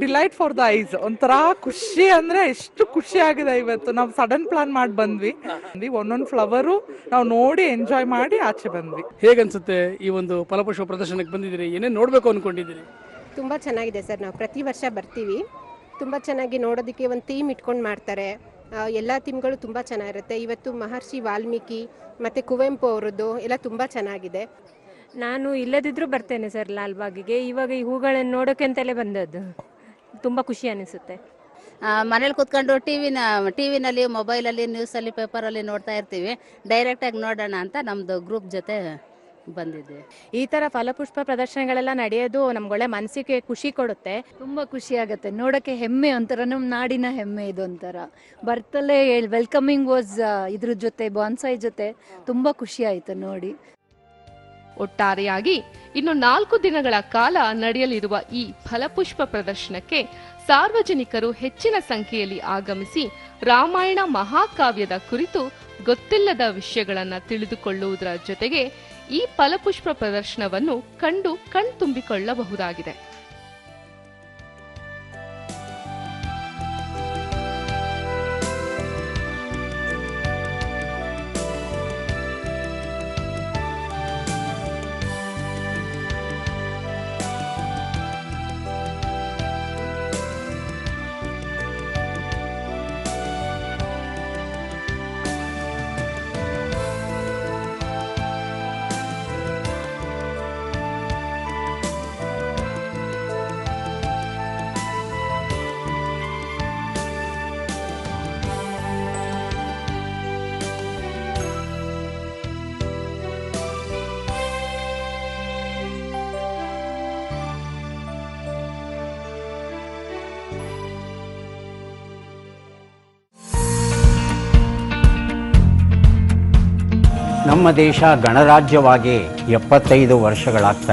ಡಿಲೈಟ್ ಫಾರ್ ದ ಐಸ್ ಒಂಥರ ಖುಷಿ ಅಂದ್ರೆ ಎಷ್ಟು ಖುಷಿ ಆಗಿದೆ ಇವತ್ತು. ನಾವು ಸಡನ್ ಪ್ಲಾನ್ ಮಾಡಿ ಬಂದ್ವಿ. ಒಂದೊಂದು ಫ್ಲವರು ನಾವು ನೋಡಿ ಎಂಜಾಯ್ ಮಾಡಿ ಆಚೆ ಬಂದ್ವಿ. ಹೇಗನ್ಸುತ್ತೆ ಈ ಒಂದು ಫಲಪುಷ್ಪ ಪ್ರದರ್ಶನಕ್ಕೆ ಬಂದಿದ್ದೀರಿ? ಏನೇನು ನೋಡಬೇಕು ಅನ್ಕೊಂಡಿದ್ದೀರಿ? ತುಂಬ ಚೆನ್ನಾಗಿದೆ ಸರ್. ನಾವು ಪ್ರತಿ ವರ್ಷ ಬರ್ತೀವಿ. ತುಂಬ ಚೆನ್ನಾಗಿ ನೋಡೋದಕ್ಕೆ ಒಂದು ಥೀಮ್ ಇಟ್ಕೊಂಡು ಮಾಡ್ತಾರೆ. ಎಲ್ಲ ಥೀಮ್ಗಳು ತುಂಬ ಚೆನ್ನಾಗಿರುತ್ತೆ. ಇವತ್ತು ಮಹರ್ಷಿ ವಾಲ್ಮೀಕಿ ಮತ್ತು ಕುವೆಂಪು ಅವರದ್ದು ಎಲ್ಲ ತುಂಬ ಚೆನ್ನಾಗಿದೆ. ನಾನು ಇಲ್ಲದಿದ್ರೂ ಬರ್ತೇನೆ ಸರ್ ಲಾಲ್ಬಾಗಿಗೆ. ಇವಾಗ ಈ ಹೂಗಳನ್ನು ನೋಡೋಕೆ ಅಂತಲೇ ಬಂದದ್ದು. ತುಂಬ ಖುಷಿ ಅನಿಸುತ್ತೆ. ಮನೇಲಿ ಕೂತ್ಕೊಂಡು ಟಿವಿನ ಟಿವಿನಲ್ಲಿ ಮೊಬೈಲಲ್ಲಿ ನ್ಯೂಸಲ್ಲಿ ಪೇಪರಲ್ಲಿ ನೋಡ್ತಾ ಇರ್ತೀವಿ. ಡೈರೆಕ್ಟಾಗಿ ನೋಡೋಣ ಅಂತ ನಮ್ಮದು ಗ್ರೂಪ್ ಜೊತೆ ಬಂದಿದ್ದೆ ಈ ಥರ ಫಲಪುಷ್ಪ ಪ್ರದರ್ಶನಗಳೆಲ್ಲ ನಡೆಯೋದು ನಮ್ಗೊಳ್ಳೆ ಮನಸ್ಸಿಗೆ ಖುಷಿ ಕೊಡುತ್ತೆ. ತುಂಬ ಖುಷಿ ಆಗುತ್ತೆ. ನೋಡೋಕ್ಕೆ ಹೆಮ್ಮೆ ಒಂಥರ ನಮ್ಮ ನಾಡಿನ ಹೆಮ್ಮೆ ಇದು ಒಂಥರ. ಬರ್ತಲೇ ವೆಲ್ಕಮಿಂಗ್ ವಾಸ್ ಇದ್ರ ಜೊತೆ ಬಾನ್ಸಾಯಿ ಜೊತೆ ತುಂಬ ಖುಷಿ ಆಯಿತು ನೋಡಿ. ಒಟ್ಟಾರೆಯಾಗಿ ಇನ್ನು ನಾಲ್ಕು ದಿನಗಳ ಕಾಲ ನಡೆಯಲಿರುವ ಈ ಫಲಪುಷ್ಪ ಪ್ರದರ್ಶನಕ್ಕೆ ಸಾರ್ವಜನಿಕರು ಹೆಚ್ಚಿನ ಸಂಖ್ಯೆಯಲ್ಲಿ ಆಗಮಿಸಿ ರಾಮಾಯಣ ಮಹಾಕಾವ್ಯದ ಕುರಿತು ಗೊತ್ತಿಲ್ಲದ ವಿಷಯಗಳನ್ನು ತಿಳಿದುಕೊಳ್ಳುವುದರ ಜೊತೆಗೆ ಈ ಫಲಪುಷ್ಪ ಪ್ರದರ್ಶನವನ್ನು ಕಂಡು ಕಣ್ತುಂಬಿಕೊಳ್ಳಬಹುದಾಗಿದೆ. ನಮ್ಮ ದೇಶ ಗಣರಾಜ್ಯವಾಗಿ ಎಪ್ಪತ್ತೈದು ವರ್ಷಗಳಾಗ್ತಾ